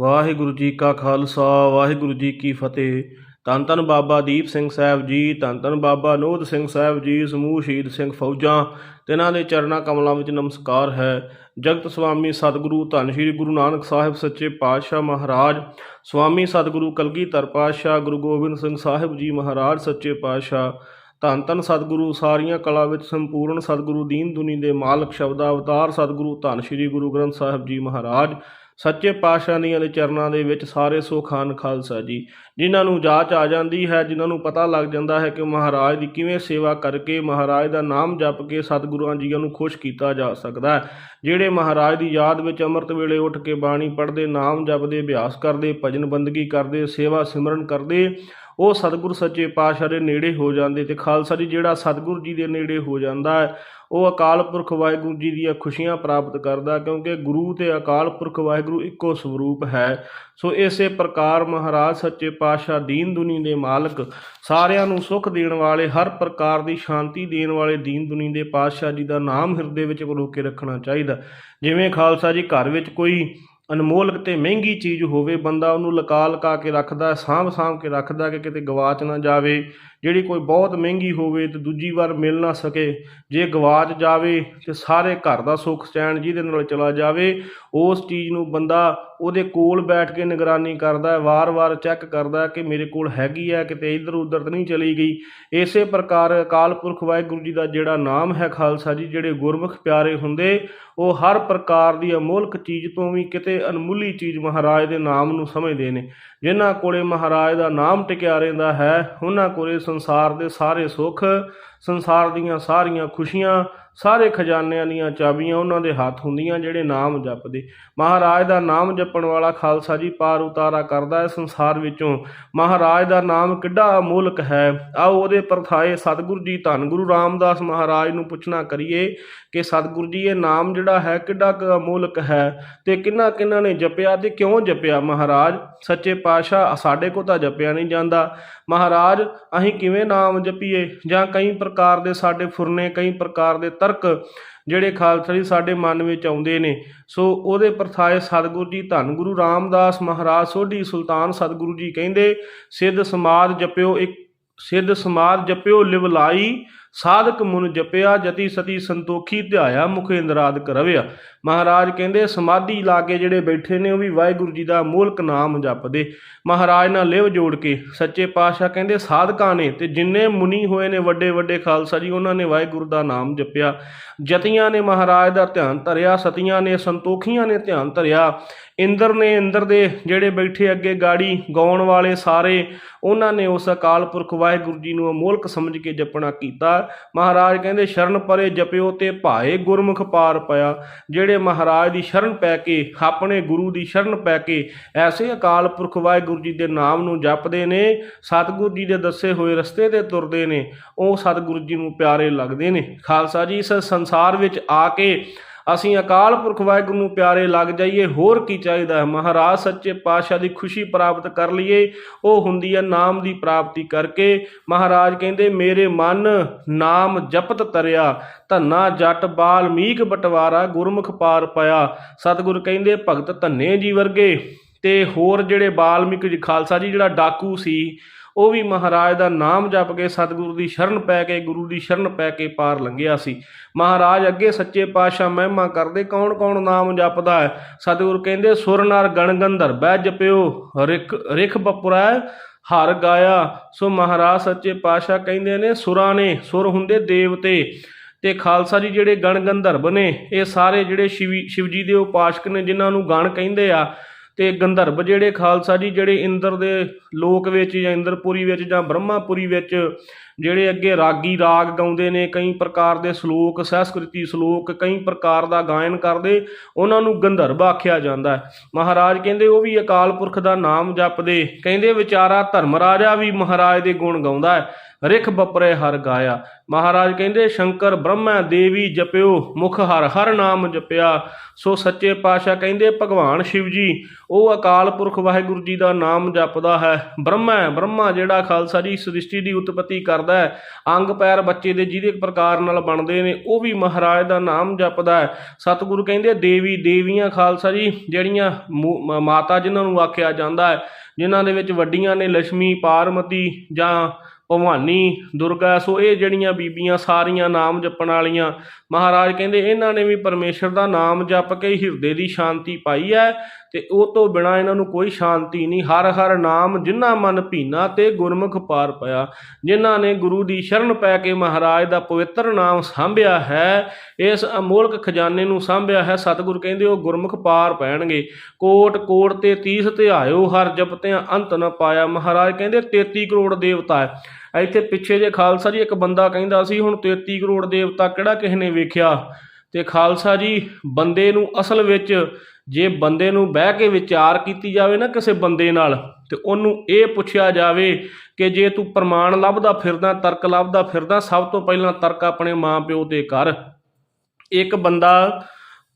ਵਾਹਿਗੁਰੂ ਜੀ ਕਾ ਖਾਲਸਾ, ਵਾਹਿਗੁਰੂ ਜੀ ਕੀ ਫਤਿਹ। ਧੰਨ ਧੰਨ ਬਾਬਾ ਦੀਪ ਸਿੰਘ ਸਾਹਿਬ ਜੀ, ਧੰਨ ਧੰਨ ਬਾਬਾ ਨੋਦ ਸਿੰਘ ਸਾਹਿਬ ਜੀ, ਸਮੂਹ ਸ਼ਹੀਦ ਸਿੰਘ ਫੌਜਾਂ, ਤਿਨਾਂ ਦੇ ਚਰਨਾਂ ਕਮਲਾਂ ਵਿੱਚ ਨਮਸਕਾਰ ਹੈ। ਜਗਤ ਸੁਆਮੀ ਸਤਿਗੁਰੂ, ਧੰਨ ਸ਼੍ਰੀ ਗੁਰੂ ਨਾਨਕ ਸਾਹਿਬ ਸੱਚੇ ਪਾਤਸ਼ਾਹ ਮਹਾਰਾਜ ਸੁਆਮੀ ਸਤਿਗੁਰੂ ਕਲਗੀਧਰ ਪਾਤਸ਼ਾਹ ਗੁਰੂ ਗੋਬਿੰਦ ਸਿੰਘ ਸਾਹਿਬ ਜੀ ਮਹਾਰਾਜ ਸੱਚੇ ਪਾਤਸ਼ਾਹ, ਧੰਨ ਧੰਨ ਸਤਿਗੁਰੂ ਸਾਰੀਆਂ ਕਲਾ ਵਿੱਚ ਸੰਪੂਰਨ ਸਤਿਗੁਰੂ ਦੀਨ ਦੁਨੀ ਦੇ ਮਾਲਕ ਸ਼ਬਦਾ ਅਵਤਾਰ ਸਤਿਗੁਰੂ ਧੰਨ ਸ਼੍ਰੀ ਗੁਰੂ ਗ੍ਰੰਥ ਸਾਹਿਬ ਜੀ ਮਹਾਰਾਜ ਸੱਚੇ ਪਾਤਸ਼ਾਹ ਦੀਆਂ ਦੇ ਚਰਨਾਂ ਦੇ ਵਿੱਚ ਸਾਰੇ ਸੁਖਾਨ ਖਾਲਸਾ ਜੀ, ਜਿਨ੍ਹਾਂ ਨੂੰ ਜਾਚ ਆ ਜਾਂਦੀ ਹੈ, ਜਿਨ੍ਹਾਂ ਨੂੰ ਪਤਾ ਲੱਗ ਜਾਂਦਾ ਹੈ ਕਿ ਮਹਾਰਾਜ ਦੀ ਕਿਵੇਂ ਸੇਵਾ ਕਰਕੇ ਮਹਾਰਾਜ ਦਾ ਨਾਮ ਜਪ ਕੇ ਸਤਿਗੁਰਾਂ ਜੀਆਂ ਨੂੰ ਖੁਸ਼ ਕੀਤਾ ਜਾ ਸਕਦਾ ਹੈ। ਜਿਹੜੇ ਮਹਾਰਾਜ ਦੀ ਯਾਦ ਵਿੱਚ ਅੰਮ੍ਰਿਤ ਵੇਲੇ ਉੱਠ ਕੇ ਬਾਣੀ ਪੜ੍ਹਦੇ, ਨਾਮ ਜਪਦੇ, ਅਭਿਆਸ ਕਰਦੇ, ਭਜਨ ਬੰਦਗੀ ਕਰਦੇ, ਸੇਵਾ ਸਿਮਰਨ ਕਰਦੇ ਉਹ ਸਤਿਗੁਰ ਸੱਚੇ ਪਾਤਸ਼ਾਹ ਦੇ ਨੇੜੇ ਹੋ ਜਾਂਦੇ ਤੇ ਖਾਲਸਾ ਜੀ ਜਿਹੜਾ ਸਤਿਗੁਰ ਜੀ ਦੇ ਨੇੜੇ ਹੋ ਜਾਂਦਾ ਹੈ, ਉਹ ਅਕਾਲ ਪੁਰਖ ਵਾਹਿਗੁਰੂ ਜੀ ਦੀਆਂ ਖੁਸ਼ੀਆਂ ਪ੍ਰਾਪਤ ਕਰਦਾ ਕਿਉਂਕਿ ਗੁਰੂ ਤੇ ਅਕਾਲ ਪੁਰਖ ਵਾਹਿਗੁਰੂ ਇੱਕੋ ਸਰੂਪ ਹੈ। ਸੋ ਇਸੇ ਪ੍ਰਕਾਰ ਮਹਾਰਾਜ ਸੱਚੇ ਪਾਤਸ਼ਾਹ ਦੀਨ ਦੁਨੀ ਦੇ ਮਾਲਕ ਸਾਰਿਆਂ ਨੂੰ ਸੁੱਖ ਦੇਣ ਵਾਲੇ, ਹਰ ਪ੍ਰਕਾਰ ਦੀ ਸ਼ਾਂਤੀ ਦੇਣ ਵਾਲੇ ਦੀਨ ਦੁਨੀ ਦੇ ਪਾਤਸ਼ਾਹ ਜੀ ਦਾ ਨਾਮ ਹਿਰਦੇ ਵਿੱਚ ਪਰੋ ਕੇ ਰੱਖਣਾ ਚਾਹੀਦਾ। ਜਿਵੇਂ ਖਾਲਸਾ ਜੀ ਘਰ ਵਿੱਚ ਕੋਈ ਅਨਮੋਲ ਤੇ ਮਹਿੰਗੀ ਚੀਜ਼ ਹੋਵੇ, ਬੰਦਾ ਉਹਨੂੰ ਲਕਾ ਲਕਾ ਕੇ ਰੱਖਦਾ ਸਾਂਭ ਸਾਂਭ ਕੇ ਰੱਖਦਾ ਕਿ ਕਿਤੇ ਗਵਾਚ ਨਾ ਜਾਵੇ। ਜਿਹੜੀ ਕੋਈ ਬਹੁਤ ਮਹਿੰਗੀ ਹੋਵੇ ਤੇ ਦੂਜੀ ਵਾਰ ਮਿਲ ਨਾ ਸਕੇ, ਜੇ ਗਵਾਚ ਜਾਵੇ ਤੇ ਸਾਰੇ ਘਰ ਦਾ ਸੁੱਖ ਚੈਨ ਜਿਹਦੇ ਨਾਲ ਚਲਾ ਜਾਵੇ, ਉਸ ਚੀਜ਼ ਨੂੰ ਬੰਦਾ ਉਹਦੇ ਕੋਲ ਬੈਠ ਕੇ ਨਿਗਰਾਨੀ ਕਰਦਾ ਹੈ, ਵਾਰ-ਵਾਰ ਚੈੱਕ ਕਰਦਾ ਕਿ ਮੇਰੇ ਕੋਲ ਹੈਗੀ ਹੈ, ਕਿਤੇ ਇੱਧਰ ਉੱਧਰ ਤਾਂ ਨਹੀਂ ਚਲੀ ਗਈ। ਇਸੇ ਪ੍ਰਕਾਰ ਅਕਾਲ ਪੁਰਖ ਵਾਹਿਗੁਰੂ ਜੀ ਦਾ ਜਿਹੜਾ ਨਾਮ ਹੈ ਖਾਲਸਾ ਜੀ, ਜਿਹੜੇ ਗੁਰਮੁਖ ਪਿਆਰੇ ਹੁੰਦੇ, ਉਹ ਹਰ ਪ੍ਰਕਾਰ ਦੀ ਅਮੋਲਕ ਚੀਜ਼ ਤੋਂ ਵੀ ਕਿਤੇ ਅਨਮੁੱਲੀ ਚੀਜ਼ ਮਹਾਰਾਜ ਦੇ ਨਾਮ ਨੂੰ ਸਮਝਦੇ ਨੇ। ਜਿਨ੍ਹਾਂ ਕੋਲੇ ਮਹਾਰਾਜ ਦਾ ਨਾਮ ਟਿਕਿਆ ਰਹਿੰਦਾ ਹੈ, ਉਹਨਾਂ ਕੋਲੇ ਸੰਸਾਰ ਦੇ ਸਾਰੇ ਸੁੱਖ ਸੰਸਾਰ ਦੀਆਂ ਸਾਰੀਆਂ ਖੁਸ਼ੀਆਂ ਸਾਰੇ ਖਜ਼ਾਨਿਆਂ ਦੀਆਂ ਚਾਬੀਆਂ ਉਹਨਾਂ ਦੇ ਹੱਥ ਹੁੰਦੀਆਂ ਜਿਹੜੇ ਨਾਮ ਜਪਦੇ। ਮਹਾਰਾਜ ਦਾ ਨਾਮ ਜਪਣ ਵਾਲਾ ਖਾਲਸਾ ਜੀ ਪਾਰ ਉਤਾਰਾ ਕਰਦਾ ਹੈ ਸੰਸਾਰ ਵਿੱਚੋਂ। ਮਹਾਰਾਜ ਦਾ ਨਾਮ ਕਿੱਡਾ ਅਮੋਲਕ ਹੈ। ਆਓ ਉਹਦੇ ਪਰਥਾਏ ਸਤਿਗੁਰੂ ਜੀ ਧੰਨ ਗੁਰੂ ਰਾਮਦਾਸ ਮਹਾਰਾਜ ਨੂੰ ਪੁੱਛਣਾ ਕਰੀਏ ਕਿ ਸਤਿਗੁਰੂ ਜੀ, ਇਹ ਨਾਮ ਜਿਹੜਾ ਹੈ ਕਿੱਡਾ ਕੁ ਅਮੋਲਕ ਹੈ ਤੇ ਕਿੰਨਾ ਕਿੰਨਾ ਨੇ ਜਪਿਆ ਤੇ ਕਿਉਂ ਜਪਿਆ ਮਹਾਰਾਜ? ਸੱਚੇ ਪਾਤਸ਼ਾਹ, ਸਾਡੇ ਕੋ ਤਾਂ ਜਪਿਆ ਨਹੀਂ ਜਾਂਦਾ। ਮਹਾਰਾਜ, ਅਸੀਂ ਕਿਵੇਂ ਨਾਮ ਜਪੀਏ? ਜਾਂ ਕਈ ਪ੍ਰਕਾਰ ਦੇ ਸਾਡੇ ਫੁਰਨੇ, ਕਈ ਪ੍ਰਕਾਰ ਦੇ ਤਰਕ ਜਿਹੜੇ ਖਾਲਸਾ ਸਾਡੇ ਮਨ ਵਿੱਚ ਆਉਂਦੇ ਨੇ, ਸੋ ਉਹਦੇ ਪ੍ਰਥਾਏ ਸਤਿਗੁਰੂ ਜੀ ਧੰਨ ਗੁਰੂ ਰਾਮਦਾਸ ਮਹਾਰਾਜ ਸੋਢੀ ਸੁਲਤਾਨ ਸਤਿਗੁਰੂ ਜੀ ਕਹਿੰਦੇ, ਸਿੱਧ ਸਮਾਦ ਜਪਿਓ ਇੱਕ, ਸਿੱਧ ਸਮਾਦ ਜਪਿਓ ਲਿਵਲਾਈ, ਸਾਧਕ ਮੁਨ ਜਪਿਆ ਜਤੀ ਸਤੀ ਸੰਤੋਖੀ ਧਿਆਇਆ ਮੁਖ ਇੰਦਰਾਦਕ ਕਰਵਿਆ ਮਹਾਰਾਜ ਕਹਿੰਦੇ, ਸਮਾਧੀ ਲਾ ਕੇ ਜਿਹੜੇ ਬੈਠੇ ਨੇ, ਉਹ ਵੀ ਵਾਹਿਗੁਰੂ ਜੀ ਦਾ ਮੂਲਕ ਨਾਮ ਜਪਦੇ। ਮਹਾਰਾਜ ਨਾਲ ਲਿਵ ਜੋੜ ਕੇ ਸੱਚੇ ਪਾਤਸ਼ਾਹ ਕਹਿੰਦੇ, ਸਾਧਕਾਂ ਨੇ ਤੇ ਜਿੰਨੇ ਮੁਨੀ ਹੋਏ ਨੇ ਵੱਡੇ ਵੱਡੇ ਖਾਲਸਾ ਜੀ, ਉਹਨਾਂ ਨੇ ਵਾਹਿਗੁਰੂ ਦਾ ਨਾਮ ਜਪਿਆ। ਜਤੀਆਂ ਨੇ ਮਹਾਰਾਜ ਦਾ ਧਿਆਨ ਧਰਿਆ, ਸਤੀਆਂ ਨੇ ਸੰਤੋਖੀਆਂ ਨੇ ਧਿਆਨ ਧਰਿਆ। ਇੰਦਰ ਨੇ ਇੰਦਰ ਦੇ ਜਿਹੜੇ ਬੈਠੇ ਅੱਗੇ ਗਾੜੀ ਗਾਉਣ ਵਾਲੇ ਸਾਰੇ, ਉਹਨਾਂ ਨੇ ਉਸ ਅਕਾਲ ਪੁਰਖ ਵਾਹਿਗੁਰੂ ਜੀ ਨੂੰ ਅਮੋਲਕ ਸਮਝ ਕੇ ਜਪਣਾ ਕੀਤਾ। ਮਹਾਰਾਜ ਕਹਿੰਦੇ, ਸ਼ਰਨ ਪਰੇ ਜਪਿਓ ਤੇ ਭਾਏ ਗੁਰਮੁਖ ਪਾਰ ਪਿਆ। ਜਿਹੜੇ ਮਹਾਰਾਜ ਦੀ ਸ਼ਰਨ ਪੈ ਕੇ, ਆਪਣੇ ਗੁਰੂ ਦੀ ਸ਼ਰਨ ਪੈ ਕੇ, ਐਸੇ ਅਕਾਲ ਪੁਰਖ ਵਾਹਿਗੁਰੂ ਜੀ ਦੇ ਨਾਮ ਨੂੰ ਜਪਦੇ ਨੇ, ਸਤਿਗੁਰੂ ਜੀ ਦੇ ਦੱਸੇ ਹੋਏ ਰਸਤੇ ਤੇ ਤੁਰਦੇ ਨੇ, ਉਹ ਸਤਿਗੁਰੂ ਜੀ ਨੂੰ ਪਿਆਰੇ ਲੱਗਦੇ ਨੇ। ਖਾਲਸਾ ਜੀ, ਇਸ ਸੰਸਾਰ ਵਿੱਚ ਆ ਕੇ ਅਸੀਂ ਅਕਾਲ ਪੁਰਖ ਵਾਹਿਗੁਰੂ ਨੂੰ ਪਿਆਰੇ ਲੱਗ ਜਾਈਏ, ਹੋਰ ਕੀ ਚਾਹੀਦਾ ਹੈ? ਮਹਾਰਾਜ ਸੱਚੇ ਪਾਤਸ਼ਾਹ ਦੀ ਖੁਸ਼ੀ ਪ੍ਰਾਪਤ ਕਰ ਲਈਏ, ਉਹ ਹੁੰਦੀ ਹੈ ਨਾਮ ਦੀ ਪ੍ਰਾਪਤੀ ਕਰਕੇ। ਮਹਾਰਾਜ ਕਹਿੰਦੇ, ਮੇਰੇ ਮਨ ਨਾਮ ਜਪਤ ਤਰਿਆ, ਧੰਨਾ ਜੱਟ ਬਾਲਮੀਕ ਬਟਵਾਰਾ ਗੁਰਮੁਖ ਪਾਰ ਪਿਆ। ਸਤਿਗੁਰ ਕਹਿੰਦੇ, ਭਗਤ ਧੰਨੇ ਜੀ ਵਰਗੇ ਤੇ ਹੋਰ ਜਿਹੜੇ ਬਾਲਮੀਕ ਜੀ, ਖਾਲਸਾ ਜੀ, ਜਿਹੜਾ ਡਾਕੂ ਸੀ ਉਹ ਵੀ ਮਹਾਰਾਜ ਦਾ ਨਾਮ ਜਪ ਕੇ ਸਤਿਗੁਰੂ ਦੀ ਸ਼ਰਨ ਪੈ ਕੇ, ਗੁਰੂ ਦੀ ਸ਼ਰਨ ਪੈ ਕੇ ਪਾਰ ਲੰਘਿਆ ਸੀ। ਮਹਾਰਾਜ ਅੱਗੇ ਸੱਚੇ ਪਾਤਸ਼ਾਹ ਮਹਿਮਾ ਕਰਦੇ, ਕੌਣ ਕੌਣ ਨਾਮ ਜਪਦਾ ਹੈ? ਸਤਿਗੁਰ ਕਹਿੰਦੇ, ਸੁਰ ਨਰ ਗਣ ਗੰਧਰ, ਬਹਿ ਜਪਿਓ, ਰਿਖ ਰਿਖ ਬਪੁਰੈ ਹਰ ਗਾਇਆ। ਸੋ ਮਹਾਰਾਜ ਸੱਚੇ ਪਾਤਸ਼ਾਹ ਕਹਿੰਦੇ ਨੇ, ਸੁਰਾਂ ਨੇ, ਸੁਰ ਹੁੰਦੇ ਦੇਵਤੇ। ਤੇ ਖਾਲਸਾ ਜੀ ਜਿਹੜੇ ਗਣ ਗੰਧਰਵ ਨੇ, ਇਹ ਸਾਰੇ ਜਿਹੜੇ ਸ਼ਿਵ ਸ਼ਿਵਜੀ ਦੇ ਉਪਾਸ਼ਕ ਨੇ, ਜਿਨ੍ਹਾਂ ਨੂੰ ਗਣ ਕਹਿੰਦੇ ਆ ਤੇ ਗੰਧਰਵ ਜਿਹੜੇ ਖਾਲਸਾ ਜੀ, ਜਿਹੜੇ ਇੰਦਰ ਦੇ ਲੋਕ ਵਿੱਚ ਜਾਂ ਇੰਦਰਪੁਰੀ ਵਿੱਚ ਜਾਂ ਬ੍ਰਹਮਾਪੁਰੀ ਵਿੱਚ ਜਿਹੜੇ ਅੱਗੇ ਰਾਗੀ ਰਾਗ ਗਾਉਂਦੇ ਨੇ, ਕਈ ਪ੍ਰਕਾਰ ਦੇ ਸ਼ਲੋਕ ਸੰਸਕ੍ਰਿਤੀ ਸ਼ਲੋਕ, ਕਈ ਪ੍ਰਕਾਰ ਦਾ ਗਾਇਨ ਕਰਦੇ, ਉਹਨਾਂ ਨੂੰ ਗੰਧਰਵ ਆਖਿਆ ਜਾਂਦਾ ਹੈ। ਮਹਾਰਾਜ ਕਹਿੰਦੇ, ਉਹ ਵੀ ਅਕਾਲ ਪੁਰਖ ਦਾ ਨਾਮ ਜਪਦੇ। ਕਹਿੰਦੇ, ਵਿਚਾਰਾ ਧਰਮ ਰਾਜਾ ਵੀ ਮਹਾਰਾਜ ਦੇ ਗੁਣ ਗਾਉਂਦਾ ਹੈ। ਰਿਖ ਬਪਰੇ ਹਰ ਗਾਇਆ। ਮਹਾਰਾਜ ਕਹਿੰਦੇ, ਸ਼ੰਕਰ ਬ੍ਰਹਮਾ ਦੇਵੀ ਜਪਿਓ, ਮੁਖ ਹਰ ਹਰ ਨਾਮ ਜਪਿਆ। ਸੋ ਸੱਚੇ ਪਾਤਸ਼ਾਹ ਕਹਿੰਦੇ, ਭਗਵਾਨ ਸ਼ਿਵ ਜੀ, ਉਹ ਅਕਾਲ ਪੁਰਖ ਵਾਹਿਗੁਰੂ ਜੀ ਦਾ ਨਾਮ ਜਪਦਾ ਹੈ। ਬ੍ਰਹਮਾ ਬ੍ਰਹਮਾ ਜਿਹੜਾ ਖਾਲਸਾ ਜੀ, ਸ੍ਰਿਸ਼ਟੀ ਦੀ ਉਤਪਤੀ ਕਰਦਾ ਕਰਦਾ ਹੈ। ਅੰਗ, ਪੈਰ ਬੱਚੇ ਦੇ ਜਿਹਦੇ ਪ੍ਰਕਾਰ ਨਾਲ ਬਣਦੇ ਨੇ, ਉਹ ਵੀ ਮਹਾਰਾਜ ਦਾ ਨਾਮ ਜਪਦਾ ਹੈ। ਸਤਿਗੁਰੂ ਕਹਿੰਦੇ, ਦੇਵੀ, ਦੇਵੀਆਂ, ਖਾਲਸਾ ਜੀ, ਜਿਹੜੀਆਂ ਮਾਤਾ ਜਿਨ੍ਹਾਂ ਨੂੰ ਆਖਿਆ ਜਾਂਦਾ ਹੈ, ਜਿਨ੍ਹਾਂ ਦੇ ਵਿੱਚ ਵੱਡੀਆਂ ਨੇ ਲక్ష్ਮੀ ਪਾਰਵਤੀ ਜਾਂ ਭਵਾਨੀ, ਦੁਰਗਾ, ਸੋ ਇਹ ਜਿਹੜੀਆਂ ਬੀਬੀਆਂ ਸਾਰੀਆਂ ਨਾਮ ਜਪਣ ਵਾਲੀਆਂ, ਮਹਾਰਾਜ ਕਹਿੰਦੇ, ਇਹਨਾਂ ਨੇ ਵੀ ਪਰਮੇਸ਼ਰ ਦਾ ਨਾਮ ਜਪ ਕੇ ਹਿਰਦੇ ਦੀ ਸ਼ਾਂਤੀ ਪਾਈ ਹੈ। ਤੇ ਉਹ ਤੋਂ ਬਿਨਾ ਇਹਨਾਂ ਨੂੰ ਕੋਈ ਸ਼ਾਂਤੀ ਨਹੀਂ। ਹਰ ਹਰ ਨਾਮ ਜਿਨ੍ਹਾਂ ਮਨ ਭੀਨਾ ਤੇ ਗੁਰਮੁਖ ਪਾਰ ਪਿਆ, ਜਿਨ੍ਹਾਂ ਨੇ ਗੁਰੂ ਦੀ ਸ਼ਰਨ ਪੈ ਕੇ ਮਹਾਰਾਜ ਦਾ ਪਵਿੱਤਰ ਨਾਮ ਸਾਂਭਿਆ ਹੈ, ਇਸ ਅਮੋਲਕ ਖਜ਼ਾਨੇ ਨੂੰ ਸਾਂਭਿਆ ਹੈ। ਸਤਿਗੁਰ ਕਹਿੰਦੇ, ਉਹ ਗੁਰਮੁਖ ਪਾਰ ਪੈਣਗੇ। ਕੋਟ ਕੋਟ ਤੇ 30 ਆਇਓ, ਹਰ ਜਪਤਿਆਂ ਅੰਤ ਨ ਪਾਇਆ। ਮਹਾਰਾਜ ਕਹਿੰਦੇ 33 ਕਰੋੜ ਦੇਵਤਾ ਹੈ। ਇੱਥੇ ਪਿੱਛੇ ਜੇ ਖਾਲਸਾ ਜੀ, ਇੱਕ ਬੰਦਾ ਕਹਿੰਦਾ ਸੀ, ਹੁਣ 33 ਕਰੋੜ ਦੇਵਤਾ ਕਿਹੜਾ ਕਿਸੇ ਨੇ ਵੇਖਿਆ? ਤੇ ਖਾਲਸਾ ਜੀ, ਬੰਦੇ ਨੂੰ ਅਸਲ ਵਿੱਚ ਜੇ ਬੰਦੇ ਨੂੰ ਬਹਿ ਕੇ ਵਿਚਾਰ ਕੀਤੀ ਜਾਵੇ ਨਾ ਕਿਸੇ ਬੰਦੇ ਨਾਲ ਤੇ ਉਹਨੂੰ ਇਹ ਪੁੱਛਿਆ ਜਾਵੇ ਕਿ ਜੇ ਤੂੰ ਪ੍ਰਮਾਣ ਲੱਭਦਾ ਫਿਰਦਾ, ਤਰਕ ਲੱਭਦਾ ਫਿਰਦਾ, ਸਭ ਤੋਂ ਪਹਿਲਾਂ ਤਰਕ ਆਪਣੇ ਮਾਂ-ਪਿਓ ਤੇ ਕਰ। ਇੱਕ ਬੰਦਾ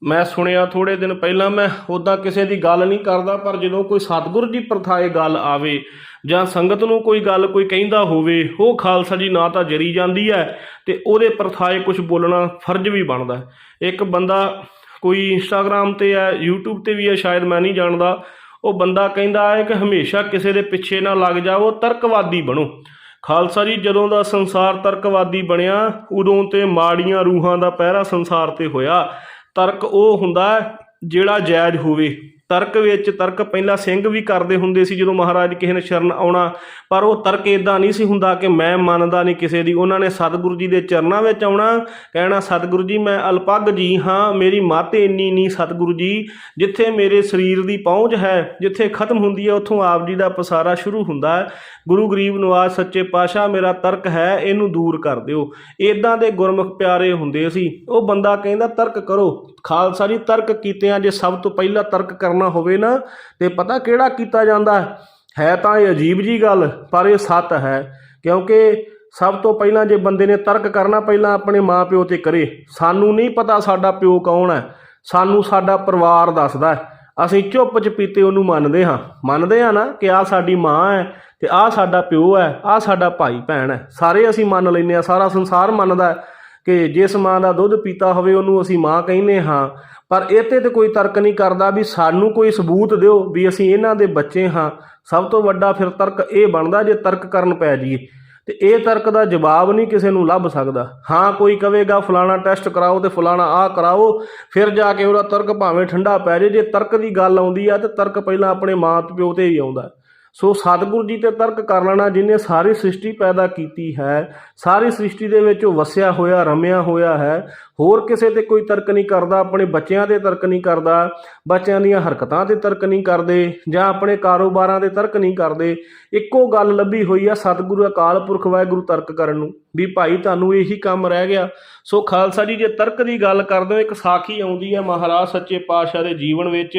ਮੈਂ ਸੁਣਿਆ ਥੋੜੇ ਦਿਨ ਪਹਿਲਾਂ, ਮੈਂ ਉਦਾਂ ਕਿਸੇ ਦੀ ਗੱਲ ਨਹੀਂ ਕਰਦਾ, ਪਰ ਜਦੋਂ ਕੋਈ ਸਤਿਗੁਰ ਜੀ ਪ੍ਰਥਾਏ ਗੱਲ ਆਵੇ ਜਾਂ ਸੰਗਤ ਨੂੰ ਕੋਈ ਗੱਲ ਕੋਈ ਕਹਿੰਦਾ ਹੋਵੇ, ਉਹ ਖਾਲਸਾ ਜੀ ਨਾ ਤਾਂ ਜਰੀ ਜਾਂਦੀ ਹੈ ਤੇ ਉਹਦੇ ਪ੍ਰਥਾਏ ਕੁਝ ਬੋਲਣਾ ਫਰਜ਼ ਵੀ ਬਣਦਾ ਇੱਕ ਬੰਦਾ ਕੋਈ ਇੰਸਟਾਗ੍ਰam ਤੇ ਹੈ YouTube ਤੇ ਵੀ ਹੈ ਸ਼ਾਇਦ ਮੈਂ ਨਹੀਂ ਜਾਣਦਾ। ਉਹ ਬੰਦਾ ਕਹਿੰਦਾ ਹੈ ਕਿ ਹਮੇਸ਼ਾ ਕਿਸੇ ਦੇ ਪਿੱਛੇ ਨਾ ਲੱਗ ਜਾਓ ਤਰਕਵਾਦੀ ਬਣੋ। ਖਾਲਸਾ ਜੀ, ਜਦੋਂ ਦਾ ਸੰਸਾਰ ਤਰਕਵਾਦੀ ਬਣਿਆ, ਉਦੋਂ ਤੇ ਮਾੜੀਆਂ ਰੂਹਾਂ ਦਾ ਪਹਿਰਾ ਸੰਸਾਰ ਤੇ ਹੋਇਆ। ਤਰਕ ਉਹ ਹੁੰਦਾ ਜਿਹੜਾ ਜਾਇਜ਼ ਹੋਵੇ। ਤਰਕ ਵਿੱਚ, ਤਰਕ ਪਹਿਲਾਂ ਸਿੰਘ ਵੀ ਕਰਦੇ ਹੁੰਦੇ ਸੀ ਜਦੋਂ ਮਹਾਰਾਜ ਕਿਸੇ ਨੇ ਸ਼ਰਨ ਆਉਣਾ, ਪਰ ਉਹ ਤਰਕ ਇਦਾਂ ਨਹੀਂ ਸੀ ਹੁੰਦਾ ਕਿ ਮੈਂ ਮੰਨਦਾ ਨਹੀਂ ਕਿਸੇ ਦੀ। ਉਹਨਾਂ ਨੇ ਸਤਿਗੁਰੂ ਜੀ ਦੇ ਚਰਨਾਂ ਵਿੱਚ ਆਉਣਾ, ਕਹਿਣਾ, ਸਤਿਗੁਰੂ ਜੀ, ਮੈਂ ਅਲਪੱਗ ਜੀ ਹਾਂ, ਮੇਰੀ ਮੱਤ ਇੰਨੀ ਨਹੀਂ ਸਤਿਗੁਰੂ ਜੀ, ਜਿੱਥੇ ਮੇਰੇ ਸਰੀਰ ਦੀ ਪਹੁੰਚ ਹੈ, ਜਿੱਥੇ ਖਤਮ ਹੁੰਦੀ ਹੈ, ਉੱਥੋਂ ਆਪ ਜੀ ਦਾ ਪਸਾਰਾ ਸ਼ੁਰੂ ਹੁੰਦਾ ਹੈ। ਗੁਰੂ ਗਰੀਬ ਨਵਾਜ ਸੱਚੇ ਪਾਤਸ਼ਾਹ, ਮੇਰਾ ਤਰਕ ਹੈ, ਇਹਨੂੰ ਦੂਰ ਕਰ ਦਿਓ। ਇਦਾਂ ਦੇ ਗੁਰਮੁਖ ਪਿਆਰੇ ਹੁੰਦੇ ਸੀ। ਉਹ ਬੰਦਾ ਕਹਿੰਦਾ, ਤਰਕ ਕਰੋ। ਖਾਲਸਾ ਜੀ, ਤਰਕ ਕੀਤੇ ਆ, ਜੇ ਸਭ ਤੋਂ ਪਹਿਲਾਂ ਤਰਕ ਕਰਨਾ ਹੋਵੇ ਨਾ, ਤੇ ਪਤਾ ਕਿਹੜਾ ਕੀਤਾ ਜਾਂਦਾ ਹੈ? ਤਾਂ ਇਹ ਅਜੀਬ ਜੀ ਗੱਲ, ਪਰ ਇਹ ਸੱਤ ਹੈ, ਕਿਉਂਕਿ ਸਭ ਤੋਂ ਪਹਿਲਾਂ ਜੇ ਬੰਦੇ ਨੇ ਤਰਕ ਕਰਨਾ, ਪਹਿਲਾਂ ਆਪਣੇ ਮਾਪਿਓ ਤੇ ਕਰੇ। ਸਾਨੂੰ ਨਹੀਂ ਪਤਾ ਸਾਡਾ ਪਿਓ ਕੌਣ ਹੈ, ਸਾਨੂੰ ਸਾਡਾ ਪਰਿਵਾਰ ਦੱਸਦਾ ਅਸੀਂ ਚੁੱਪ ਚਪੀਤੇ ਉਹਨੂੰ ਮੰਨਦੇ ਹਾਂ। ਮੰਨਦੇ ਹਾਂ ਨਾ ਕਿ ਆਹ ਸਾਡੀ ਮਾਂ ਹੈ ਤੇ ਆਹ ਸਾਡਾ ਪਿਓ ਹੈ, ਆਹ ਸਾਡਾ ਭਾਈ ਭੈਣ ਹੈ। ਸਾਰੇ ਅਸੀਂ ਮੰਨ ਲੈਂਦੇ ਆ ਸਾਰਾ ਸੰਸਾਰ ਮੰਨਦਾ ਹੈ। ਕਿ ਜਿਸ ਮਾਂ ਦਾ ਦੁੱਧ ਪੀਤਾ ਹੋਵੇ ਉਹਨੂੰ ਅਸੀਂ ਮਾਂ ਕਹਿੰਦੇ ਹਾਂ, ਪਰ ਇਹਤੇ ਤੇ ਕੋਈ ਤਰਕ ਨਹੀਂ ਕਰਦਾ ਵੀ ਸਾਨੂੰ ਕੋਈ ਸਬੂਤ ਦਿਓ ਵੀ ਅਸੀਂ ਇਹਨਾਂ ਦੇ ਬੱਚੇ ਹਾਂ। ਸਭ ਤੋਂ ਵੱਡਾ ਫਿਰ ਤਰਕ ਇਹ ਬਣਦਾ ਜੇ ਤਰਕ ਕਰਨ ਪੈ ਜਾਈਏ। ਤੇ ਇਹ ਤਰਕ ਦਾ ਜਵਾਬ ਨਹੀਂ ਕਿਸੇ ਨੂੰ ਲੱਭ ਸਕਦਾ। ਹਾਂ, ਕੋਈ ਕਵੇਗਾ ਫਲਾਣਾ ਟੈਸਟ ਕਰਾਓ ਤੇ ਫਲਾਣਾ ਆਹ ਕਰਾਓ, ਫਿਰ ਜਾ ਕੇ ਉਹਦਾ ਤਰਕ ਭਾਵੇਂ ਠੰਡਾ ਪੈ ਜੇ ਜੇ ਤਰਕ ਦੀ ਗੱਲ ਆਉਂਦੀ ਆ ਤੇ ਤਰਕ ਪਹਿਲਾਂ ਆਪਣੇ ਮਾਂ ਪਿਓ ਤੇ ਹੀ ਆਉਂਦਾ। ਸੋ ਸਤਿਗੁਰੂ ਜੀ ਤੇ ਤਰਕ ਕਰ ਲੈਣਾ ਜਿਨੇ ਸਾਰੀ ਸ੍ਰਿਸ਼ਟੀ ਪੈਦਾ ਕੀਤੀ ਹੈ, ਸਾਰੀ ਸ੍ਰਿਸ਼ਟੀ ਦੇ ਵਿੱਚ ਉਹ ਵਸਿਆ ਹੋਇਆ, ਰਮਿਆ ਹੋਇਆ ਹੈ। ਹੋਰ ਕਿਸੇ ਤੇ ਕੋਈ ਤਰਕ ਨਹੀਂ ਕਰਦਾ, ਆਪਣੇ ਬੱਚਿਆਂ ਤੇ ਤਰਕ ਨਹੀਂ ਕਰਦਾ, ਬੱਚਿਆਂ ਦੀਆਂ ਹਰਕਤਾਂ ਤੇ ਤਰਕ ਨਹੀਂ ਕਰਦੇ, ਜਾਂ ਆਪਣੇ ਕਾਰੋਬਾਰਾਂ ਤੇ ਤਰਕ ਨਹੀਂ ਕਰਦੇ, ਇੱਕੋ ਗੱਲ ਲੱਭੀ ਹੋਈ ਆ ਸਤਿਗੁਰੂ ਅਕਾਲ ਪੁਰਖ ਵਾਹਿਗੁਰੂ ਤਰਕ ਕਰਨ ਨੂੰ, ਵੀ ਭਾਈ ਤੁਹਾਨੂੰ ਇਹੀ ਕੰਮ ਰਹਿ ਗਿਆ। ਸੋ ਖਾਲਸਾ ਜੀ, ਜੇ ਤਰਕ ਦੀ ਗੱਲ ਕਰਦੇ ਹੋ, ਇੱਕ ਸਾਖੀ ਆਉਂਦੀ ਹੈ ਮਹਾਰਾਜ ਸੱਚੇ ਪਾਤਸ਼ਾਹ ਦੇ ਜੀਵਨ ਵਿੱਚ।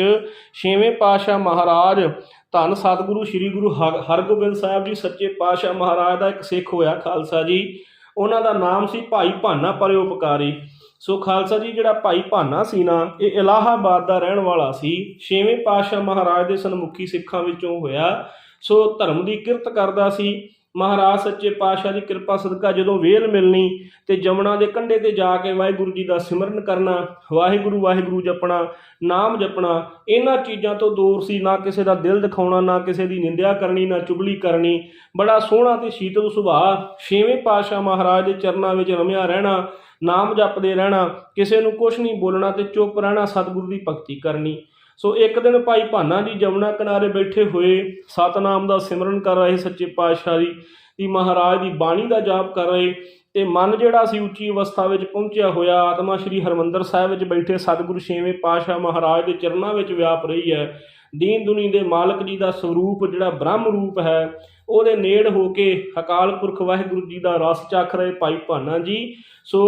ਛੇਵੇਂ ਪਾਤਸ਼ਾਹ ਮਹਾਰਾਜ, ਧੰਨ ਸਤਿਗੁਰੂ ਸ੍ਰੀ ਗੁਰੂ ਹਰ- ਹਰਗੋਬਿੰਦ ਸਾਹਿਬ ਜੀ, ਸੱਚੇ ਪਾਤਸ਼ਾਹ ਮਹਾਰਾਜ ਦਾ ਇੱਕ ਸਿੱਖ ਹੋਇਆ ਖਾਲਸਾ ਜੀ। ਉਹਨਾਂ ਦਾ ਨਾਮ ਸੀ ਭਾਈ ਭਾਨਾ ਪਰਉਪਕਾਰੀ। ਸੋ ਖਾਲਸਾ ਜੀ, ਜਿਹੜਾ ਭਾਈ ਭਾਨਾ ਸੀ ਨਾ, ਇਹ ਇਲਾਹਾਬਾਦ ਦਾ ਰਹਿਣ ਵਾਲਾ ਸੀ। ਛੇਵੇਂ ਪਾਤਸ਼ਾਹ ਮਹਾਰਾਜ ਦੇ ਸਨਮੁਖੀ ਸਿੱਖਾਂ ਵਿੱਚੋਂ ਹੋਇਆ। ਸੋ ਧਰਮ ਦੀ ਕਿਰਤ ਕਰਦਾ ਸੀ। ਮਹਾਰਾਜ ਸੱਚੇ ਪਾਤਸ਼ਾਹ ਦੀ ਕਿਰਪਾ ਸਦਕਾ ਜਦੋਂ ਵੇਲ ਮਿਲਣੀ ਤੇ ਜਮਨਾ ਦੇ ਕੰਢੇ ਤੇ ਜਾ ਕੇ ਵਾਹਿਗੁਰੂ ਜੀ ਦਾ ਸਿਮਰਨ ਕਰਨਾ, ਵਾਹਿਗੁਰੂ ਵਾਹਿਗੁਰੂ ਜਪਣਾ, ਨਾਮ ਜਪਣਾ, ਇਹਨਾਂ ਚੀਜ਼ਾਂ ਤੋਂ ਦੂਰ ਸੀ, ਨਾ ਕਿਸੇ ਦਾ ਦਿਲ ਦਿਖਾਉਣਾ, ਨਾ ਕਿਸੇ ਦੀ ਨਿੰਦਿਆ ਕਰਨੀ, ਨਾ ਚੁਗਲੀ ਕਰਨੀ। ਬੜਾ ਸੋਹਣਾ ਤੇ ਸ਼ੀਤਲ ਸੁਭਾਅ, ਛੇਵੇਂ ਪਾਤਸ਼ਾਹ ਮਹਾਰਾਜ ਦੇ ਚਰਨਾਂ ਵਿੱਚ ਰਮਿਆ ਰਹਿਣਾ, ਨਾਮ ਜਪਦੇ ਰਹਿਣਾ, ਕਿਸੇ ਨੂੰ ਕੁਝ ਨਹੀਂ ਬੋਲਣਾ ਤੇ ਚੁੱਪ ਰਹਿਣਾ ਸਤਿਗੁਰੂ ਦੀ ਭਗਤੀ ਕਰਨੀ। ਸੋ ਇੱਕ ਦਿਨ ਭਾਈ ਭਾਨਾ ਜੀ ਜਮਨਾ ਕਿਨਾਰੇ ਬੈਠੇ ਹੋਏ ਸਤਨਾਮ ਦਾ ਸਿਮਰਨ ਕਰ ਰਹੇ ਸੱਚੇ ਪਾਤਸ਼ਾਹ ਦੀ ਦੀ ਮਹਾਰਾਜ ਦੀ ਬਾਣੀ ਦਾ ਜਾਪ ਕਰ ਰਹੇ ਤੇ ਮਨ ਜਿਹੜਾ ਸੀ ਉੱਚੀ ਅਵਸਥਾ ਵਿੱਚ ਪਹੁੰਚਿਆ ਹੋਇਆ, ਆਤਮਾ ਸ੍ਰੀ ਹਰਮੰਦਰ ਸਾਹਿਬ ਵਿੱਚ ਬੈਠੇ ਸਤਿਗੁਰੂ ਛੇਵੇਂ ਪਾਤਸ਼ਾਹ ਮਹਾਰਾਜ ਦੇ ਚਰਨਾਂ ਵਿੱਚ ਵਿਆਪ ਰਹੀ ਹੈ। ਦੀਨ ਦੁਨੀ ਦੇ ਮਾਲਕ ਜੀ ਦਾ ਸਰੂਪ ਜਿਹੜਾ ਬ੍ਰਹਮ ਰੂਪ ਹੈ, ਉਹਦੇ ਨੇੜ ਹੋ ਕੇ ਅਕਾਲ ਪੁਰਖ ਵਾਹਿਗੁਰੂ ਜੀ ਦਾ ਰਸ ਚੱਖ ਰਹੇ ਭਾਈ ਭਾਨਾ ਜੀ। ਸੋ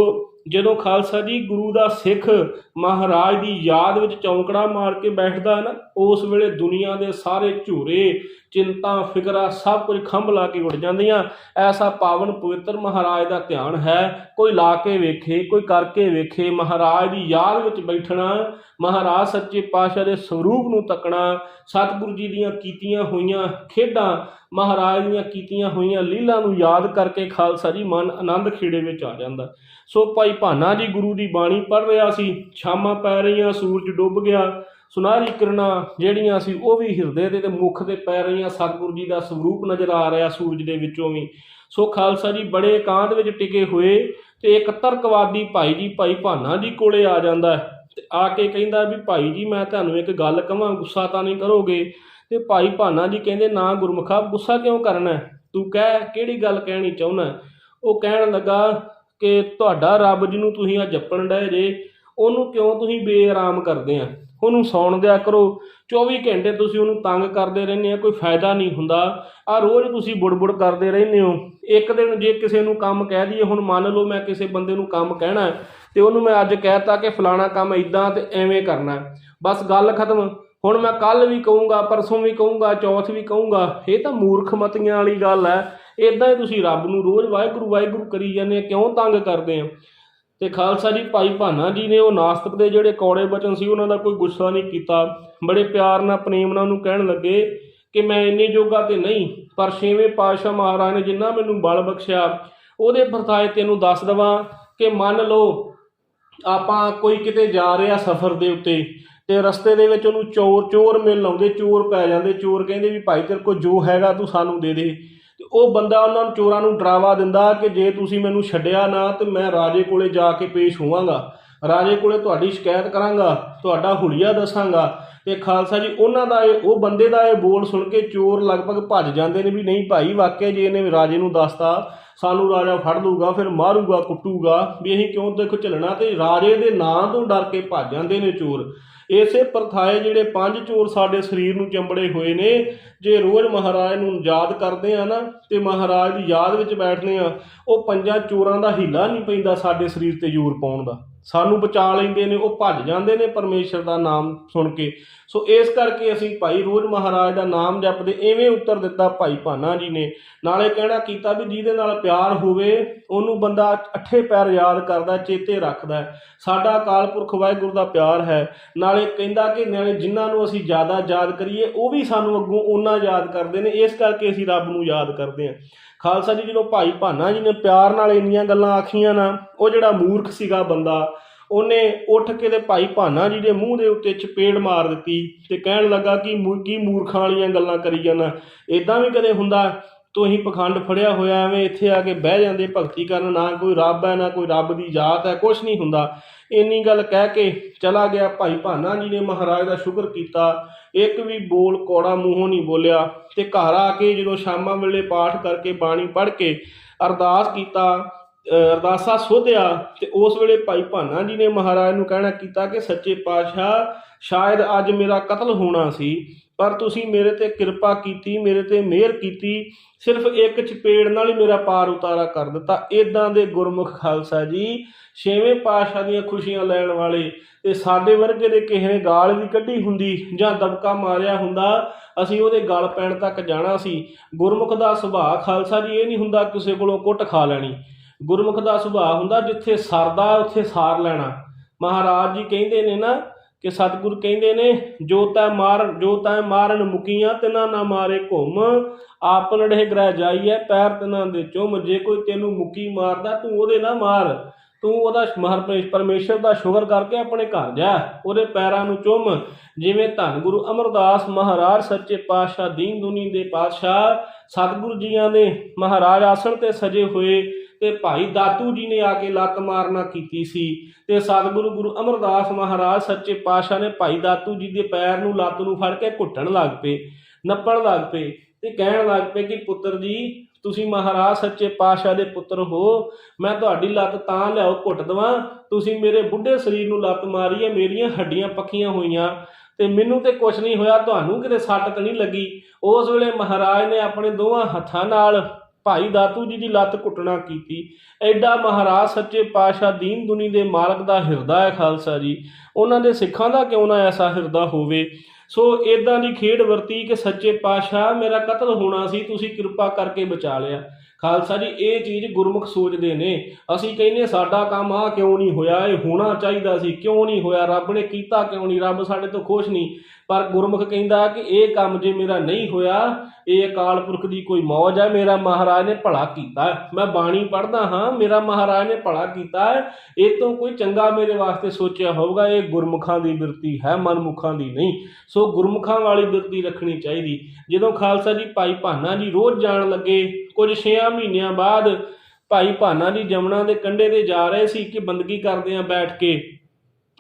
ਜਦੋਂ ਖਾਲਸਾ ਜੀ ਗੁਰੂ ਦਾ ਸਿੱਖ ਮਹਾਰਾਜ ਦੀ ਯਾਦ ਵਿੱਚ ਚੌਂਕੜਾ ਮਾਰ ਕੇ ਬੈਠਦਾ ਹੈ ਨਾ, ਉਸ ਵੇਲੇ ਦੁਨੀਆ ਦੇ ਸਾਰੇ ਝੂਰੇ ਚਿੰਤਾ, ਫਿਕਰਾਂ ਸਭ ਕੁਝ ਖੰਭ ਲਾ ਕੇ ਉੱਡ ਜਾਂਦੀਆਂ। ਐਸਾ ਪਾਵਨ ਪਵਿੱਤਰ ਮਹਾਰਾਜ ਦਾ ਧਿਆਨ ਹੈ। ਕੋਈ ਲਾ ਕੇ ਵੇਖੇ, ਕੋਈ ਕਰਕੇ ਵੇਖੇ, ਮਹਾਰਾਜ ਦੀ ਯਾਦ ਵਿੱਚ ਬੈਠਣਾ, ਮਹਾਰਾਜ ਸੱਚੇ ਪਾਤਸ਼ਾਹ ਦੇ ਸਰੂਪ ਨੂੰ ਤੱਕਣਾ, ਸਤਿਗੁਰੂ ਜੀ ਦੀਆਂ ਕੀਤੀਆਂ ਹੋਈਆਂ ਖੇਡਾਂ, ਮਹਾਰਾਜ ਦੀਆਂ ਕੀਤੀਆਂ ਹੋਈਆਂ ਲੀਲਾ ਨੂੰ ਯਾਦ ਕਰਕੇ ਖਾਲਸਾ ਜੀ ਮਨ ਆਨੰਦ ਖੇੜੇ ਵਿੱਚ ਆ ਜਾਂਦਾ। ਸੋ ਭਾਈ ਭਾਨਾ ਜੀ ਗੁਰੂ ਦੀ ਬਾਣੀ ਪੜ੍ਹ ਰਿਹਾ ਸੀ ਸ਼ਾਮਾਂ ਪੈ ਰਹੀਆਂ, ਸੂਰਜ ਡੁੱਬ ਗਿਆ। ਸੁਨਹਿਰੀ ਕਿਰਨਾਂ ਜਿਹੜੀਆਂ ਸੀ ਉਹ ਵੀ ਹਿਰਦੇ ਦੇ ਤੇ ਮੁਖ ਤੇ ਪੈ ਰਹੀਆਂ ਸਤਿਗੁਰੂ ਜੀ ਦਾ ਸਰੂਪ ਨਜ਼ਰ ਆ ਰਿਹਾ ਸੂਰਜ ਦੇ ਵਿੱਚੋਂ ਵੀ। ਸੋ ਖਾਲਸਾ ਜੀ, ਬੜੇ ਇਕਾਂਤ ਵਿੱਚ ਟਿਕੇ ਹੋਏ ਤੇ ਇੱਕ ਤਰਕਵਾਦੀ ਭਾਈ ਜੀ, ਭਾਈ ਭਾਨਾ ਜੀ ਕੋਲੇ ਆ ਜਾਂਦਾ ਹੈ ਤੇ ਆ ਕੇ ਕਹਿੰਦਾ ਵੀ ਭਾਈ ਜੀ, ਮੈਂ ਤੁਹਾਨੂੰ ਇੱਕ ਗੱਲ ਕਹਾਂ ਗੁੱਸਾ ਤਾਂ ਨਹੀਂ ਕਰੋਗੇ? ਤੇ ਭਾਈ ਭਾਨਾ ਜੀ ਕਹਿੰਦੇ, ਨਾ ਗੁਰਮੁਖਾ ਗੁੱਸਾ ਕਿਉਂ ਕਰਨਾ ਤੂੰ ਕਹਿ, ਕਿਹੜੀ ਗੱਲ ਕਹਿਣੀ ਚਾਹੁੰਦਾ ਉਹ ਕਹਿਣ ਲੱਗਾ ਕਿ ਤੁਹਾਡਾ ਰੱਬ ਜਿਹਨੂੰ ਤੁਸੀਂ ਆ ਜਪਣ ਡਏ ਜੇ, ਉਹਨੂੰ ਕਿਉਂ ਤੁਸੀਂ ਬੇਆਰਾਮ ਕਰਦੇ ਆ? ਉਹਨੂੰ ਸੌਣ ਦਿਆ ਕਰੋ। 24 ਘੰਟੇ ਤੁਸੀਂ ਉਹਨੂੰ ਤੰਗ ਕਰਦੇ ਰਹਿੰਦੇ ਆ ਕੋਈ ਫਾਇਦਾ ਨਹੀਂ ਹੁੰਦਾ। ਆ ਰੋਜ਼ ਤੁਸੀਂ ਬੁੜਬੁੜ ਕਰਦੇ ਰਹਿੰਦੇ ਹੋ। ਇੱਕ ਦਿਨ ਜੇ ਕਿਸੇ ਨੂੰ ਕੰਮ ਕਹਿ ਦਈਏ ਹੁਣ ਮੰਨ ਲਓ ਮੈਂ ਕਿਸੇ ਬੰਦੇ ਨੂੰ ਕੰਮ ਕਹਿਣਾ ਹੈ, ਤੇ ਉਹਨੂੰ ਮੈਂ ਅੱਜ ਕਹਿਤਾ ਕਿ ਫਲਾਣਾ ਕੰਮ ਇਦਾਂ ਤੇ ਐਵੇਂ ਕਰਨਾ ਬਸ ਗੱਲ ਖਤਮ। ਹੁਣ ਮੈਂ ਕੱਲ ਵੀ ਕਹੂੰਗਾ ਪਰਸੋਂ ਵੀ ਕਹੂੰਗਾ ਚੌਥ ਵੀ ਕਹੂੰਗਾ ਇਹ ਤਾਂ ਮੂਰਖ ਮਤੀਆਂ ਵਾਲੀ ਗੱਲ ਹੈ। ਇਦਾਂ ਹੀ ਤੁਸੀਂ ਰੱਬ ਨੂੰ ਰੋਜ਼ ਵਾਹਿਗੁਰੂ ਵਾਹਿਗੁਰੂ ਕਰੀ ਜਾਂਦੇ ਕਿਉਂ ਤੰਗ ਕਰਦੇ ਆ ਤੇ ਖਾਲਸਾ ਜੀ, ਭਾਈ ਭਾਨਾ ਜੀ ਨੇ ਉਹ ਨਾਸਤਕ ਦੇ ਜਿਹੜੇ ਕੌੜੇ ਬਚਨ ਸੀ, ਉਹਨਾਂ ਦਾ ਕੋਈ ਗੁੱਸਾ ਨਹੀਂ ਕੀਤਾ। ਬੜੇ ਪਿਆਰ ਨਾਲ, ਪ੍ਰੇਮ ਨਾਲ ਉਹਨੂੰ ਕਹਿਣ ਲੱਗੇ ਕਿ ਮੈਂ ਇੰਨੇ ਜੋਗਾ ਤੇ ਨਹੀਂ, ਪਰ ਛੇਵੇਂ ਪਾਤਸ਼ਾਹ ਮਹਾਰਾਜ ਨੇ ਜਿੰਨਾ ਮੈਨੂੰ ਬਲ ਬਖਸ਼ਿਆ, ਉਹਦੇ ਵਰਤਾਏ ਤੈਨੂੰ ਦੱਸ ਦਵਾਂ ਕਿ ਮੰਨ ਲਓ ਆਪਾਂ ਕੋਈ ਕਿਤੇ ਜਾ ਰਿਹਾ ਸਫ਼ਰ ਦੇ ਉੱਤੇ ਤੇ ਰਸਤੇ ਦੇ ਵਿੱਚ ਉਹਨੂੰ ਚੋਰ ਚੋਰ ਮਿਲ ਲਾਉਂਦੇ ਚੋਰ ਪੈ ਜਾਂਦੇ, ਚੋਰ ਕਹਿੰਦੇ ਵੀ ਭਾਈ ਤੇਰੇ ਕੋਲ ਜੋ ਹੈਗਾ ਤੂੰ ਸਾਨੂੰ ਦੇ ਦੇ। ਤੇ ਉਹ ਬੰਦਾ ਉਹਨਾਂ ਨੂੰ ਚੋਰਾਂ ਨੂੰ ਡਰਾਵਾ ਦਿੰਦਾ ਕਿ ਜੇ ਤੁਸੀਂ ਮੈਨੂੰ ਛੱਡਿਆ ਨਾ ਤੇ ਮੈਂ ਰਾਜੇ ਕੋਲੇ ਜਾ ਕੇ ਪੇਸ਼ ਹੋਵਾਂਗਾ। ਰਾਜੇ ਕੋਲੇ ਤੁਹਾਡੀ ਸ਼ਿਕਾਇਤ ਕਰਾਂਗਾ, ਤੁਹਾਡਾ ਹੁਲੀਆ ਦੱਸਾਂਗਾ ਤੇ ਖਾਲਸਾ ਜੀ, ਉਹਨਾਂ ਦਾ ਇਹ, ਉਹ ਬੰਦੇ ਦਾ ਇਹ ਬੋਲ ਸੁਣ ਕੇ ਚੋਰ ਲਗਭਗ ਭੱਜ ਜਾਂਦੇ ਨੇ ਵੀ ਨਹੀਂ ਭਾਈ, ਵਾਕਿਆ ਜੇ ਇਹਨੇ ਰਾਜੇ ਨੂੰ ਦੱਸਤਾ, ਸਾਨੂੰ ਰਾਜਾ ਫੜ ਲੂਗਾ ਫਿਰ ਮਾਰੂਗਾ, ਕੁੱਟੂਗਾ, ਵੀ ਅਸੀਂ ਕਿਉਂ ਦੇਖੋ ਚੱਲਣਾ ਤੇ ਰਾਜੇ ਦੇ ਨਾਂ ਤੋਂ ਡਰ ਕੇ ਭੱਜ ਜਾਂਦੇ ਨੇ ਚੋਰ। ਇਸੇ ਪ੍ਰਥਾਏ ਜਿਹੜੇ ਪੰਜ ਚੋਰ ਸਾਡੇ ਸਰੀਰ ਨੂੰ ਚੰਬੜੇ ਹੋਏ ਨੇ ਜੇ ਰੋਜ਼ ਮਹਾਰਾਜ ਨੂੰ ਯਾਦ ਕਰਦੇ ਆ ਨਾ, ਤੇ ਮਹਾਰਾਜ ਦੀ ਯਾਦ ਵਿੱਚ ਬੈਠਦੇ ਆ, ਉਹ ਪੰਜਾਂ ਚੋਰਾਂ ਦਾ ਹੀਲਾ ਨਹੀਂ ਪੈਂਦਾ ਸਾਡੇ ਸਰੀਰ ਤੇ ਜ਼ੋਰ ਪਾਉਣ ਦਾ। ਸਾਨੂੰ ਬਚਾ ਲੈਂਦੇ ਨੇ, ਉਹ ਭੱਜ ਜਾਂਦੇ ਨੇ ਪਰਮੇਸ਼ਰ ਦਾ ਨਾਮ ਸੁਣ ਕੇ। ਸੋ ਇਸ ਕਰਕੇ ਅਸੀਂ ਭਾਈ ਰੋਜ਼ ਮਹਾਰਾਜ ਦਾ ਨਾਮ ਜਪਦੇ, ਐਵੇਂ ਉੱਤਰ ਦਿੱਤਾ ਭਾਈ ਭਾਨਾ ਜੀ ਨੇ। ਨਾਲੇ ਕਹਿਣਾ ਕੀਤਾ ਵੀ ਜਿਹਦੇ ਨਾਲ ਪਿਆਰ ਹੋਵੇ, ਉਹਨੂੰ ਬੰਦਾ ਅੱਠੇ ਪੈਰ ਯਾਦ ਕਰਦਾ, ਚੇਤੇ ਰੱਖਦਾ। ਸਾਡਾ ਅਕਾਲ ਪੁਰਖ ਵਾਹਿਗੁਰੂ ਦਾ ਪਿਆਰ ਹੈ। ਨਾਲੇ ਕਹਿੰਦਾ ਕਿ ਨਾਲੇ ਜਿਨ੍ਹਾਂ ਨੂੰ ਅਸੀਂ ਜ਼ਿਆਦਾ ਯਾਦ ਕਰੀਏ, ਉਹ ਵੀ ਸਾਨੂੰ ਅੱਗੋਂ ਉਹਨਾਂ ਯਾਦ ਕਰਦੇ ਨੇ, ਇਸ ਕਰਕੇ ਅਸੀਂ ਰੱਬ ਨੂੰ ਯਾਦ ਕਰਦੇ ਹਾਂ। ਖਾਲਸਾ ਜੀ, ਜਦੋਂ ਭਾਈ ਭਾਨਾ ਜੀ ਨੇ ਪਿਆਰ ਨਾਲ ਇੰਨੀਆਂ ਗੱਲਾਂ ਆਖੀਆਂ ਨਾ, ਉਹ ਜਿਹੜਾ ਮੂਰਖ ਸੀਗਾ ਬੰਦਾ, ਉਹਨੇ ਉੱਠ ਕੇ ਤੇ ਭਾਈ ਭਾਨਾ ਜੀ ਦੇ ਮੂੰਹ ਦੇ ਉੱਤੇ ਚਪੇੜ ਮਾਰ ਦਿੱਤੀ ਤੇ ਕਹਿਣ ਲੱਗਾ ਕਿ ਕੀ ਮੂਰਖਾਂ ਵਾਲੀਆਂ ਗੱਲਾਂ ਕਰੀ ਜਾਂਦਾ। ਇਦਾਂ ਵੀ ਕਦੇ ਹੁੰਦਾ ਤੋਂ ਹੀ ਪਖੰਡ ਫੜਿਆ ਹੋਇਆ ਐਵੇਂ ਇੱਥੇ ਆ ਕੇ ਬਹਿ ਜਾਂਦੇ ਭਗਤੀ ਕਰਨ ਨਾ ਕੋਈ ਰੱਬ ਹੈ ਨਾ ਕੋਈ ਰੱਬ ਦੀ ਜਾਤ ਹੈ ਕੁਝ ਨਹੀਂ ਹੁੰਦਾ। ਇੰਨੀ ਗੱਲ ਕਹਿ ਕੇ ਚਲਾ ਗਿਆ ਭਾਈ ਭਾਨਾ ਜੀ ਨੇ ਮਹਾਰਾਜ ਦਾ ਸ਼ੁਕਰ ਕੀਤਾ। ਇੱਕ ਵੀ ਬੋਲ ਕੋੜਾ ਮੂੰਹੋਂ ਨਹੀਂ ਬੋਲਿਆ ਤੇ ਘਰ ਆ ਕੇ ਜਦੋਂ ਸ਼ਾਮਾਂ ਵੇਲੇ ਪਾਠ ਕਰਕੇ ਬਾਣੀ ਪੜ੍ਹ ਕੇ ਅਰਦਾਸ ਕੀਤਾ ਅ, ਅਰਦਾਸਾ ਸੋਧਿਆ ਤੇ ਉਸ ਵੇਲੇ ਭਾਈ ਭਾਨਾ ਜੀ ਨੇ ਮਹਾਰਾਜ ਨੂੰ ਕਹਿਣਾ ਕੀਤਾ ਕਿ ਸੱਚੇ ਪਾਤਸ਼ਾਹ ਸ਼ਾਇਦ ਅੱਜ ਮੇਰਾ ਕਤਲ ਹੋਣਾ ਸੀ। ਪਰ ਤੁਸੀਂ ਮੇਰੇ ਤੇ ਕਿਰਪਾ ਕੀਤੀ, ਮੇਰੇ ਤੇ ਮਿਹਰ ਕੀਤੀ, ਸਿਰਫ ਇੱਕ ਚਪੇੜ ਨਾਲ ਹੀ ਮੇਰਾ ਪਾਰ ਉਤਾਰਾ ਕਰ ਦਿੱਤਾ। ਇਦਾਂ ਦੇ ਗੁਰਮੁਖ ਖਾਲਸਾ ਜੀ, ਛੇਵੇਂ ਪਾਤਸ਼ਾਹ ਦੀਆਂ ਖੁਸ਼ੀਆਂ ਲੈਣ ਵਾਲੇ ਤੇ ਸਾਡੇ ਵਰਗੇ ਦੇ ਕਿਸੇ ਨੇ ਗਾਲ ਵੀ ਕੱਢੀ ਹੁੰਦੀ ਜਾਂ ਦਬਕਾ ਮਾਰਿਆ ਹੁੰਦਾ, ਅਸੀਂ ਉਹਦੇ ਗਲ ਪੈਣ ਤੱਕ ਜਾਣਾ ਸੀ। ਗੁਰਮੁਖ ਦਾ ਸੁਭਾਅ ਖਾਲਸਾ ਜੀ, ਇਹ ਨਹੀਂ ਹੁੰਦਾ ਕਿਸੇ ਕੋਲੋਂ ਕੁੱਟ ਖਾ ਲੈਣੀ। ਗੁਰਮੁਖ ਦਾ ਸੁਭਾਅ ਹੁੰਦਾ ਜਿੱਥੇ ਸਰਦਾ, ਉੱਥੇ ਸਾਰ ਲੈਣਾ। ਮਹਾਰਾਜ ਜੀ ਕਹਿੰਦੇ ਨੇ ਨਾ ਕਿ ਸਤਿਗੁਰ ਕਹਿੰਦੇ ਨੇ, ਜੋ ਤੈ ਮਾਰ, ਜੋ ਤੈ ਮਾਰਨ ਮੁਕੀਆਂ, ਤਿਨਾ ਨਾ ਮਾਰੇ ਘੁੰਮ। ਆਪ ਨੜੇ ਗ੍ਰਹਿ ਜਾਈਐ, ਪੈਰ ਤਿਨਾਂ ਦੇ ਚੁੰਮ। ਜੇ ਕੋਈ ਤੈਨੂੰ ਮੁਕੀ ਮਾਰਦਾ, ਤੂੰ ਉਹਦੇ ਨਾ ਮਾਰ। ਤੂੰ ਉਹਦਾ ਮਹਰ ਪਰਮੇਸ਼ਰ ਦਾ ਸ਼ੁਕਰ ਕਰਕੇ ਆਪਣੇ ਘਰ ਜਾ। ਉਹਦੇ ਪੈਰਾਂ ਨੂੰ ਚੁੰਮ। ਜਿਵੇਂ ਧੰਨ ਗੁਰੂ ਅਮਰਦਾਸ ਮਹਾਰਾਜ ਸੱਚੇ ਪਾਤਸ਼ਾਹ ਦੀਨ ਦੁਨੀ ਦੇ ਪਾਤਸ਼ਾਹ ਸਤਿਗੁਰੂ ਜੀਆਂ ਦੇ ਮਹਾਰਾਜ ਆਸਣ ਤੇ ਸਜੇ ਹੋਏ ਤੇ ਭਾਈ ਦਾਤੂ ਜੀ ਨੇ ਆ ਕੇ ਲੱਤ ਮਾਰਨਾ ਕੀਤੀ ਸੀ ਤੇ ਸਤਿਗੁਰੂ ਗੁਰੂ ਅਮਰਦਾਸ ਮਹਾਰਾਜ ਸੱਚੇ ਪਾਤਸ਼ਾਹ ਨੇ ਭਾਈ ਦਾਤੂ ਜੀ ਦੇ ਪੈਰ ਨੂੰ ਲੱਤ ਨੂੰ ਫੜ ਕੇ ਘੁੱਟਣ ਲੱਗ ਪਏ, ਨੱਪਣ ਲੱਗ ਪਏ ਤੇ ਕਹਿਣ ਲੱਗ ਪਏ ਕਿ ਪੁੱਤਰ ਜੀ, ਤੁਸੀਂ ਮਹਾਰਾਜ ਸੱਚੇ ਪਾਤਸ਼ਾਹ ਦੇ ਪੁੱਤਰ ਹੋ, ਮੈਂ ਤੁਹਾਡੀ ਲੱਤ ਤਾਂ ਲਿਆਓ, ਘੁੱਟ ਦਵਾਂ, ਤੁਸੀਂ ਮੇਰੇ ਬੁੱਢੇ ਸਰੀਰ ਨੂੰ ਲੱਤ ਮਾਰੀ ਹੈ ਮੇਰੀਆਂ ਹੱਡੀਆਂ ਪੱਕੀਆਂ ਹੋਈਆਂ ਤੇ ਮੈਨੂੰ ਤੇ ਕੁਝ ਨਹੀਂ ਹੋਇਆ, ਤੁਹਾਨੂੰ ਕਿਤੇ ਸੱਟ ਤਾਂ ਨਹੀਂ ਲੱਗੀ। ਉਸ ਵੇਲੇ ਮਹਾਰਾਜ ਨੇ ਆਪਣੇ ਦੋਵਾਂ ਹੱਥਾਂ ਨਾਲ ਭਾਈ ਦਾਤੂ ਜੀ ਦੀ ਲੱਤ ਕੁੱਟਣਾ ਕੀਤੀ। ਐਡਾ ਮਹਾਰਾਜ ਸੱਚੇ ਪਾਤਸ਼ਾਹ ਦੀਨ ਦੁਨੀ ਦੇ ਮਾਲਕ ਦਾ ਹਿਰਦਾ ਹੈ ਖਾਲਸਾ ਜੀ। ਉਹਨਾਂ ਦੇ ਸਿੱਖਾਂ ਦਾ ਕਿਉਂ ਨਾ ਐਸਾ ਹਿਰਦਾ ਹੋਵੇ? ਸੋ ਇਦਾਂ ਦੀ ਖੇਡ ਵਰਤੀ ਕਿ ਸੱਚੇ ਪਾਤਸ਼ਾਹ, ਮੇਰਾ ਕਤਲ ਹੋਣਾ ਸੀ, ਤੁਸੀਂ ਕਿਰਪਾ ਕਰਕੇ ਬਚਾ ਲਿਆ। ਖਾਲਸਾ ਜੀ, ਇਹ ਚੀਜ਼ ਗੁਰਮੁਖ ਸੋਚਦੇ ਨੇ। ਅਸੀਂ ਕਹਿੰਦੇ ਸਾਡਾ ਕੰਮ ਆ ਕਿਉਂ ਨਹੀਂ ਹੋਇਆ? ਇਹ ਹੋਣਾ ਚਾਹੀਦਾ ਸੀ। ਕਿਉਂ ਨਹੀਂ ਹੋਇਆ? ਰੱਬ ਨੇ ਕੀਤਾ ਕਿਉਂ ਨਹੀਂ? ਰੱਬ ਸਾਡੇ ਤੋਂ ਖੁਸ਼ ਨਹੀਂ। ਪਰ ਗੁਰਮੁਖ ਕਹਿੰਦਾ ਕਿ ਇਹ ਕੰਮ ਜੇ ਮੇਰਾ ਨਹੀਂ ਹੋਇਆ, ਇਹ ਅਕਾਲ ਪੁਰਖ ਦੀ ਕੋਈ ਮੌਜ ਹੈ ਮੇਰਾ ਮਹਾਰਾਜ ਨੇ ਭਲਾ ਕੀਤਾ। ਮੈਂ ਬਾਣੀ ਪੜ੍ਹਦਾ ਹਾਂ, ਮੇਰਾ ਮਹਾਰਾਜ ਨੇ ਭਲਾ ਕੀਤਾ। ਇਹ ਤੋਂ ਕੋਈ ਚੰਗਾ ਮੇਰੇ ਵਾਸਤੇ ਸੋਚਿਆ ਹੋਊਗਾ, ਇਹ ਗੁਰਮੁਖਾਂ ਦੀ ਬਿਰਤੀ ਹੈ, ਮਨਮੁਖਾਂ ਦੀ ਨਹੀਂ। ਸੋ ਗੁਰਮੁਖਾਂ ਵਾਲੀ ਬਿਰਤੀ ਰੱਖਣੀ ਚਾਹੀਦੀ। ਜਦੋਂ ਖਾਲਸਾ ਜੀ ਭਾਈ ਭਾਨਾ ਜੀ ਰੋਜ਼ ਜਾਣ ਲੱਗੇ, ਕੁਝ 6 ਮਹੀਨਿਆਂ ਬਾਅਦ ਭਾਈ ਭਾਨਾ ਜੀ ਜਮਨਾ ਦੇ ਕੰਢੇ ਤੇ ਜਾ ਰਹੇ ਸੀ ਕਿ ਬੰਦਗੀ ਕਰਦੇ ਆ ਬੈਠ ਕੇ।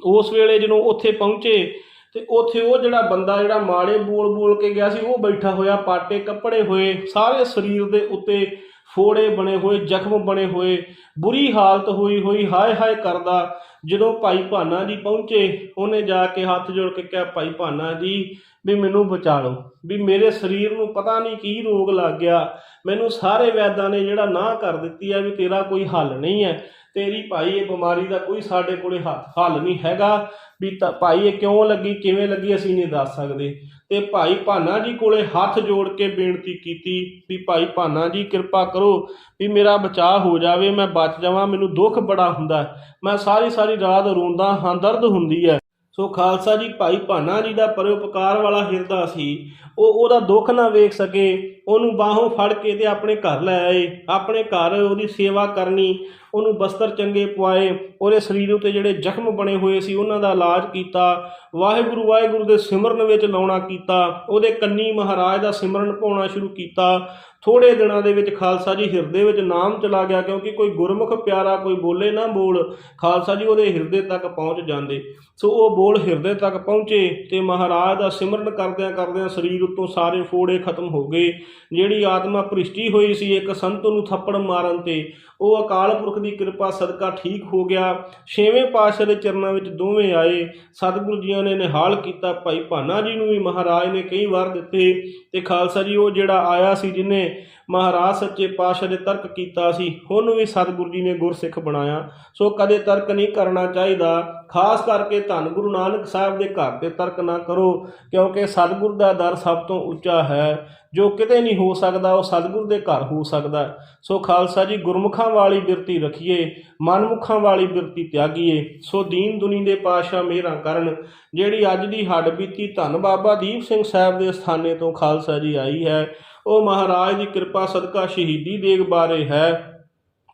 ਉਸ ਵੇਲੇ ਜਦੋਂ ਉੱਥੇ ਪਹੁੰਚੇ ਤੇ ਉੱਥੇ ਉਹ ਜਿਹੜਾ ਬੰਦਾ ਜਿਹੜਾ ਮਾੜੇ ਬੋਲ ਬੋਲ ਕੇ ਗਿਆ ਸੀ, ਉਹ ਬੈਠਾ ਹੋਇਆ, ਪਾਟੇ ਕੱਪੜੇ ਹੋਏ, ਸਾਰੇ ਸਰੀਰ ਦੇ ਉੱਤੇ ਫੋੜੇ ਬਣੇ ਹੋਏ, ਜ਼ਖਮ ਬਣੇ ਹੋਏ, ਬੁਰੀ ਹਾਲਤ ਹੋਈ ਹੋਈ, ਹਾਏ ਹਾਏ ਕਰਦਾ। ਜਦੋਂ ਭਾਈ ਭਾਨਾ ਜੀ ਪਹੁੰਚੇ, ਉਹਨੇ ਜਾ ਕੇ ਹੱਥ ਜੋੜ ਕੇ ਕਿਹਾ, ਭਾਈ ਭਾਨਾ ਜੀ, ਵੀ ਮੈਨੂੰ ਬਚਾ ਲਓ। ਵੀ ਮੇਰੇ ਸਰੀਰ ਨੂੰ ਪਤਾ ਨਹੀਂ ਕੀ ਰੋਗ ਲੱਗ ਗਿਆ। ਮੈਨੂੰ ਸਾਰੇ ਵੈਦਾਂ ਨੇ ਜਿਹੜਾ ਨਾ ਕਰ ਦਿੱਤੀ ਹੈ ਵੀ ਤੇਰਾ ਕੋਈ ਹੱਲ ਨਹੀਂ ਹੈ। ਤੇਰੀ ਭਾਈ ਇਹ ਬਿਮਾਰੀ ਦਾ ਕੋਈ ਸਾਡੇ ਕੋਲੇ ਹੱਲ ਨਹੀਂ ਹੈਗਾ। ਵੀ ਭਾਈ ਇਹ ਕਿਉਂ ਲੱਗੀ, ਕਿਵੇਂ ਲੱਗੀ ਅਸੀਂ ਨਹੀਂ ਦੱਸ ਸਕਦੇ। ਤੇ ਭਾਈ ਭਾਨਾ ਜੀ ਕੋਲੇ ਹੱਥ ਜੋੜ ਕੇ ਬੇਨਤੀ ਕੀਤੀ ਵੀ ਭਾਈ ਭਾਨਾ ਜੀ ਕਿਰਪਾ ਕਰੋ ਵੀ ਮੇਰਾ ਬਚਾਅ ਹੋ ਜਾਵੇ, ਮੈਂ ਬਚ ਜਾਵਾਂ, ਮੈਨੂੰ ਦੁੱਖ ਬੜਾ ਹੁੰਦਾ ਮੈਂ ਸਾਰੀ ਸਾਰੀ ਰਾਤ ਰੋਂਦਾ ਹਾਂ, ਦਰਦ ਹੁੰਦੀ ਹੈ। ਸੋ ਖਾਲਸਾ ਜੀ, ਭਾਈ ਭਾਨਾ ਜੀ ਦਾ ਪਰਉਪਕਾਰ ਵਾਲਾ ਹਿਰਦਾ ਸੀ, ਉਹ ਉਹਦਾ ਦੁੱਖ ਨਾ ਵੇਖ ਸਕੇ। ਉਹਨੂੰ ਬਾਹੋਂ ਫੜ ਕੇ ਤੇ ਆਪਣੇ ਘਰ ਲੈ ਆਏ। ਆਪਣੇ ਘਰ ਉਹਦੀ ਸੇਵਾ ਕਰਨੀ ਉਹਨੂੰ ਬਸਤਰ ਚੰਗੇ ਪਵਾਏ ਉਹਦੇ ਸਰੀਰ ਉੱਤੇ ਜਿਹੜੇ ਜ਼ਖਮ ਬਣੇ ਹੋਏ ਸੀ, ਉਹਨਾਂ ਦਾ ਇਲਾਜ ਕੀਤਾ। ਵਾਹਿਗੁਰੂ ਵਾਹਿਗੁਰੂ ਦੇ ਸਿਮਰਨ ਵਿੱਚ ਲਾਉਣਾ ਕੀਤਾ। ਉਹਦੇ ਕੰਨੀ ਮਹਾਰਾਜ ਦਾ ਸਿਮਰਨ ਪਾਉਣਾ ਸ਼ੁਰੂ ਕੀਤਾ। ਥੋੜੇ ਦਿਨਾਂ ਦੇ ਵਿੱਚ ਖਾਲਸਾ ਜੀ ਹਿਰਦੇ ਵਿੱਚ ਨਾਮ ਚਲਾ ਗਿਆ, ਕਿਉਂਕਿ ਕੋਈ ਗੁਰਮੁਖ ਪਿਆਰਾ ਕੋਈ ਬੋਲੇ ਨਾ ਬੋਲ, ਖਾਲਸਾ ਜੀ ਉਹਦੇ ਹਿਰਦੇ ਤੱਕ ਪਹੁੰਚ ਜਾਂਦੇ। ਸੋ ਉਹ ਬੋਲ ਹਿਰਦੇ ਤੱਕ ਪਹੁੰਚੇ ਤੇ ਮਹਾਰਾਜ ਦਾ ਸਿਮਰਨ ਕਰਦਿਆਂ ਕਰਦਿਆਂ ਸਰੀਰ ਉੱਤੋਂ ਸਾਰੇ ਫੋੜੇ ਖਤਮ ਹੋ ਗਏ। ਜਿਹੜੀ ਆਤਮਾ ਭ੍ਰਿਸ਼ਟੀ ਹੋਈ ਸੀ, ਇੱਕ ਸੰਤ ਨੂੰ ਥੱਪੜ ਮਾਰਨ ਤੇ ਉਹ ਅਕਾਲ ਪੁਰਖ ਦੀ ਕਿਰਪਾ ਸਦਕਾ ਠੀਕ ਹੋ ਗਿਆ। ਛੇਵੇਂ ਪਾਤਸ਼ਾਹ ਦੇ ਚਰਨਾਂ ਵਿੱਚ ਦੋਵੇਂ ਆਏ। ਸਤਿਗੁਰੂ ਜੀਆਂ ਨੇ ਨਿਹਾਲ ਕੀਤਾ। ਭਾਈ ਭਾਨਾ ਜੀ ਨੂੰ ਵੀ ਮਹਾਰਾਜ ਨੇ ਕਈ ਵਾਰ ਦਿੱਤੇ। ਤੇ ਖਾਲਸਾ ਜੀ, ਉਹ ਜਿਹੜਾ ਆਇਆ ਸੀ ਜਿਹਨੇ ਮਹਾਰਾਜ ਸੱਚੇ ਪਾਤਸ਼ਾਹ ਦੇ ਤਰਕ ਕੀਤਾ ਸੀ ਉਹਨੂੰ ਵੀ ਸਤਿਗੁਰੂ ਜੀ ਨੇ ਗੁਰਸਿੱਖ ਬਣਾਇਆ। ਸੋ ਕਦੇ ਤਰਕ ਨਹੀਂ ਕਰਨਾ ਚਾਹੀਦਾ। ਖਾਸ ਕਰਕੇ ਧੰਨ ਗੁਰੂ ਨਾਨਕ ਸਾਹਿਬ ਦੇ ਘਰ ਤੇ ਤਰਕ ਨਾ ਕਰੋ, ਕਿਉਂਕਿ ਸਤਿਗੁਰ ਦਾ ਦਰ ਸਭ ਤੋਂ ਉੱਚਾ ਹੈ। ਜੋ ਕਿਤੇ ਨਹੀਂ ਹੋ ਸਕਦਾ, ਉਹ ਸਤਿਗੁਰ ਦੇ ਘਰ ਹੋ ਸਕਦਾ ਸੋ ਖਾਲਸਾ ਜੀ, ਗੁਰਮੁਖਾਂ ਵਾਲੀ ਬਿਰਤੀ ਰਖੀਏ, ਮਨਮੁਖਾਂ ਵਾਲੀ ਬਿਰਤੀ ਤਿਆਗੀਏ। ਸੋ ਦੀਨ ਦੁਨੀ ਦੇ ਪਾਤਸ਼ਾਹ ਮਿਹਰਾਂ ਕਰਨ, ਜਿਹੜੀ ਅੱਜ ਦੀ ਹੱਡ ਬੀਤੀ ਧੰਨ ਬਾਬਾ ਦੀਪ ਸਿੰਘ ਸਾਹਿਬ ਦੇ ਸਥਾਨੇ ਤੋਂ ਖਾਲਸਾ ਜੀ ਆਈ ਹੈ। ਉਹ ਮਹਾਰਾਜ ਦੀ ਕਿਰਪਾ ਸਦਕਾ ਸ਼ਹੀਦੀ ਦੇਗ ਬਾਰੇ ਹੈ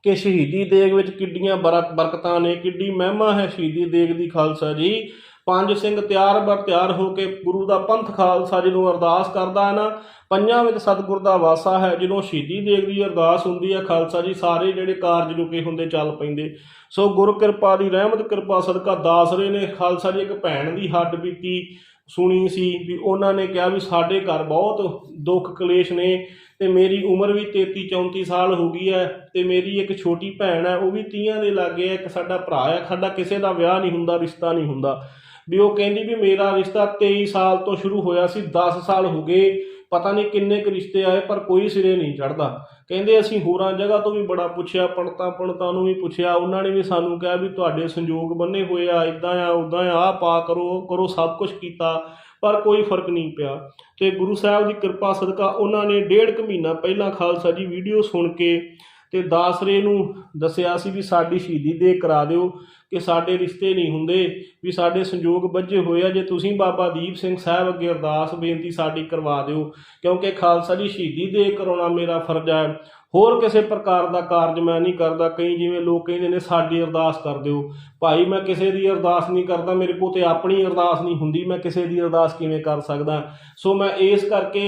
ਕਿ ਸ਼ਹੀਦੀ ਦੇਗ ਵਿੱਚ ਕਿੱਡੀਆਂ ਬਰਕ ਬਰਕਤਾਂ ਨੇ, ਕਿੱਡੀ ਮਹਿਮਾ ਹੈ ਸ਼ਹੀਦੀ ਦੇਗ ਦੀ ਖਾਲਸਾ ਜੀ। ਪੰਜ ਸਿੰਘ ਤਿਆਰ ਬਰ ਤਿਆਰ ਹੋ ਕੇ ਗੁਰੂ ਦਾ ਪੰਥ ਖਾਲਸਾ ਜਦੋਂ ਅਰਦਾਸ ਕਰਦਾ ਹੈ ਨਾ, ਪੰਜਾਂ ਵਿੱਚ ਸਤਿਗੁਰ ਦਾ ਵਾਸਾ ਹੈ ਜਦੋਂ ਸ਼ਹੀਦੀ ਦੇਗ ਦੀ ਅਰਦਾਸ ਹੁੰਦੀ ਹੈ, ਖਾਲਸਾ ਜੀ ਸਾਰੇ ਜਿਹੜੇ ਕਾਰਜ ਰੁਕੇ ਹੁੰਦੇ ਚੱਲ ਪੈਂਦੇ। ਸੋ ਗੁਰ ਕਿਰਪਾ ਦੀ ਰਹਿਮਤ ਕਿਰਪਾ ਸਦਕਾ ਦਾਸਰੇ ਨੇ, ਖਾਲਸਾ ਜੀ ਇੱਕ ਭੈਣ ਦੀ ਹੱਡ ਬੀਤੀ। ਸੁਣੀ ਸੀ ਵੀ ਉਹਨਾਂ ਨੇ ਕਿਹਾ ਵੀ ਸਾਡੇ ਘਰ ਬਹੁਤ ਦੁੱਖ ਕਲੇਸ਼ ਨੇ ਤੇ ਮੇਰੀ ਉਮਰ ਵੀ 33 34 ਸਾਲ ਹੋ ਗਈ ਹੈ ਤੇ ਮੇਰੀ ਇੱਕ ਛੋਟੀ ਭੈਣ ਹੈ, ਉਹ ਵੀ ਤੀਆਂ ਦੇ ਲਾਗੇ ਹੈ, ਇੱਕ ਸਾਡਾ ਭਰਾ ਹੈ। ਸਾਡਾ ਕਿਸੇ ਦਾ ਵਿਆਹ ਨਹੀਂ ਹੁੰਦਾ, ਰਿਸ਼ਤਾ ਨਹੀਂ ਹੁੰਦਾ। ਵੀ ਉਹ ਕਹਿੰਦੀ ਵੀ ਮੇਰਾ ਰਿਸ਼ਤਾ 23 ਸਾਲ ਤੋਂ ਸ਼ੁਰੂ ਹੋਇਆ ਸੀ 10 ਸਾਲ ਹੋ ਗਏ। ਪਤਾ ਨਹੀਂ ਕਿੰਨੇ ਕੁ ਰਿਸ਼ਤੇ ਆਏ, ਪਰ ਕੋਈ ਸਿਰੇ ਨਹੀਂ ਚੜਦਾ। ਕਹਿੰਦੇ ਅਸੀਂ ਹੋਰਾਂ ਜਗ੍ਹਾ ਤੋਂ ਵੀ ਬੜਾ ਪੁੱਛਿਆ, ਪਣਤਾ ਪਣਤਾ ਨੂੰ ਵੀ ਪੁੱਛਿਆ, ਉਹਨਾਂ ਨੇ ਵੀ ਸਾਨੂੰ ਕਿਹਾ ਵੀ ਤੁਹਾਡੇ ਸੰਯੋਗ ਬੰਨੇ ਹੋਏ ਆ ਇਦਾਂ ਆ ਉਦਾਂ ਆ, ਆਹ ਪਾ ਕਰੋ, ਉਹ ਕਰੋ, ਸਭ ਕੁਝ ਕੀਤਾ, ਪਰ ਕੋਈ ਫ਼ਰਕ ਨਹੀਂ ਪਿਆ। ਤੇ ਗੁਰੂ ਸਾਹਿਬ ਦੀ ਕਿਰਪਾ ਸਦਕਾ ਉਹਨਾਂ ਨੇ ਡੇਢ ਕੁ ਮਹੀਨਾ ਪਹਿਲਾਂ ਖਾਲਸਾ ਜੀ ਵੀਡੀਓ ਸੁਣ ਕੇ ਤੇ ਦਾਸਰੇ ਨੂੰ ਦੱਸਿਆ ਸੀ ਵੀ ਸਾਡੀ ਸ਼ਹੀਦੀ ਦੇ ਕਰਾ ਦਿਓ। ਕਿ ਸਾਡੇ ਰਿਸ਼ਤੇ ਨਹੀਂ ਹੁੰਦੇ, ਵੀ ਸਾਡੇ ਸੰਜੋਗ ਬੱਝੇ ਹੋਏ ਆ। ਜੇ ਤੁਸੀਂ ਬਾਬਾ ਦੀਪ ਸਿੰਘ ਸਾਹਿਬ ਅੱਗੇ ਅਰਦਾਸ ਬੇਨਤੀ ਸਾਡੀ ਕਰਵਾ ਦਿਓ, ਕਿਉਂਕਿ ਖਾਲਸਾ ਜੀ ਸ਼ਹੀਦੀ ਦੇ ਕਰਾਉਣਾ ਮੇਰਾ ਫਰਜ਼ ਹੈ ਹੋਰ ਕਿਸੇ ਪ੍ਰਕਾਰ ਦਾ ਕਾਰਜ ਮੈਂ ਨਹੀਂ ਕਰਦਾ। ਕਈ ਜਿਵੇਂ ਲੋਕ ਕਹਿੰਦੇ ਨੇ, ਸਾਡੀ ਅਰਦਾਸ ਕਰ ਦਿਓ। ਭਾਈ, ਮੈਂ ਕਿਸੇ ਦੀ ਅਰਦਾਸ ਨਹੀਂ ਕਰਦਾ। ਮੇਰੇ ਕੋਲ ਤੇ ਆਪਣੀ ਅਰਦਾਸ ਨਹੀਂ ਹੁੰਦੀ। ਮੈਂ ਕਿਸੇ ਦੀ ਅਰਦਾਸ ਕਿਵੇਂ ਕਰ ਸਕਦਾ? ਸੋ ਮੈਂ ਇਸ ਕਰਕੇ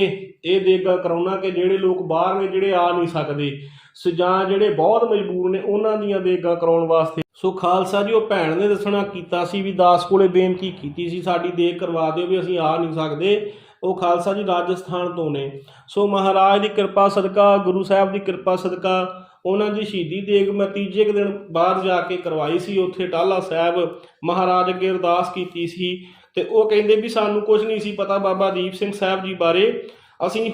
ਇਹ ਦੇਗਾ ਕਰਾਉਣਾ ਕਿ ਜਿਹੜੇ ਲੋਕ ਬਾਹਰ ਨੇ, ਜਿਹੜੇ ਆ ਨਹੀਂ ਸਕਦੇ। ਸੋ ਜਾਂ ਜਿਹੜੇ ਬਹੁਤ ਮਜਬੂਰ ਨੇ, ਉਹਨਾਂ ਦੀਆਂ ਦੇਗਾ ਕਰਾਉਣ ਵਾਸਤੇ। ਸੋ ਖਾਲਸਾ ਜੀ, ਉਹ ਭੈਣ ਨੇ ਦੱਸਣਾ ਕੀਤਾ ਸੀ ਵੀ ਦਾਸ ਕੋਲੇ ਬੇਨਤੀ ਕੀਤੀ ਸੀ, ਸਾਡੀ ਦੇਖ ਕਰਵਾ ਦਿਓ ਵੀ ਅਸੀਂ ਆ ਨਹੀਂ ਸਕਦੇ। ਉਹ ਖਾਲਸਾ ਜੀ ਰਾਜਸਥਾਨ ਤੋਂ ਨੇ। ਸੋ ਮਹਾਰਾਜ ਦੀ ਕਿਰਪਾ ਸਦਕਾ, ਗੁਰੂ ਸਾਹਿਬ ਦੀ ਕਿਰਪਾ ਸਦਕਾ, ਉਹਨਾਂ ਦੀ ਸ਼ਹੀਦੀ ਦੇਗ ਮੈਂ ਤੀਜੇ ਕੁ ਦਿਨ ਬਾਹਰ ਜਾ ਕੇ ਕਰਵਾਈ ਸੀ, ਉੱਥੇ ਟਾਲਾ ਸਾਹਿਬ ਮਹਾਰਾਜ ਅੱਗੇ ਅਰਦਾਸ ਕੀਤੀ ਸੀ। ਤੇ ਉਹ ਕਹਿੰਦੇ ਵੀ ਸਾਨੂੰ ਕੁਝ ਨਹੀਂ ਸੀ ਪਤਾ ਬਾਬਾ ਦੀਪ ਸਿੰਘ ਸਾਹਿਬ ਜੀ ਬਾਰੇ। ਅਸੀਂ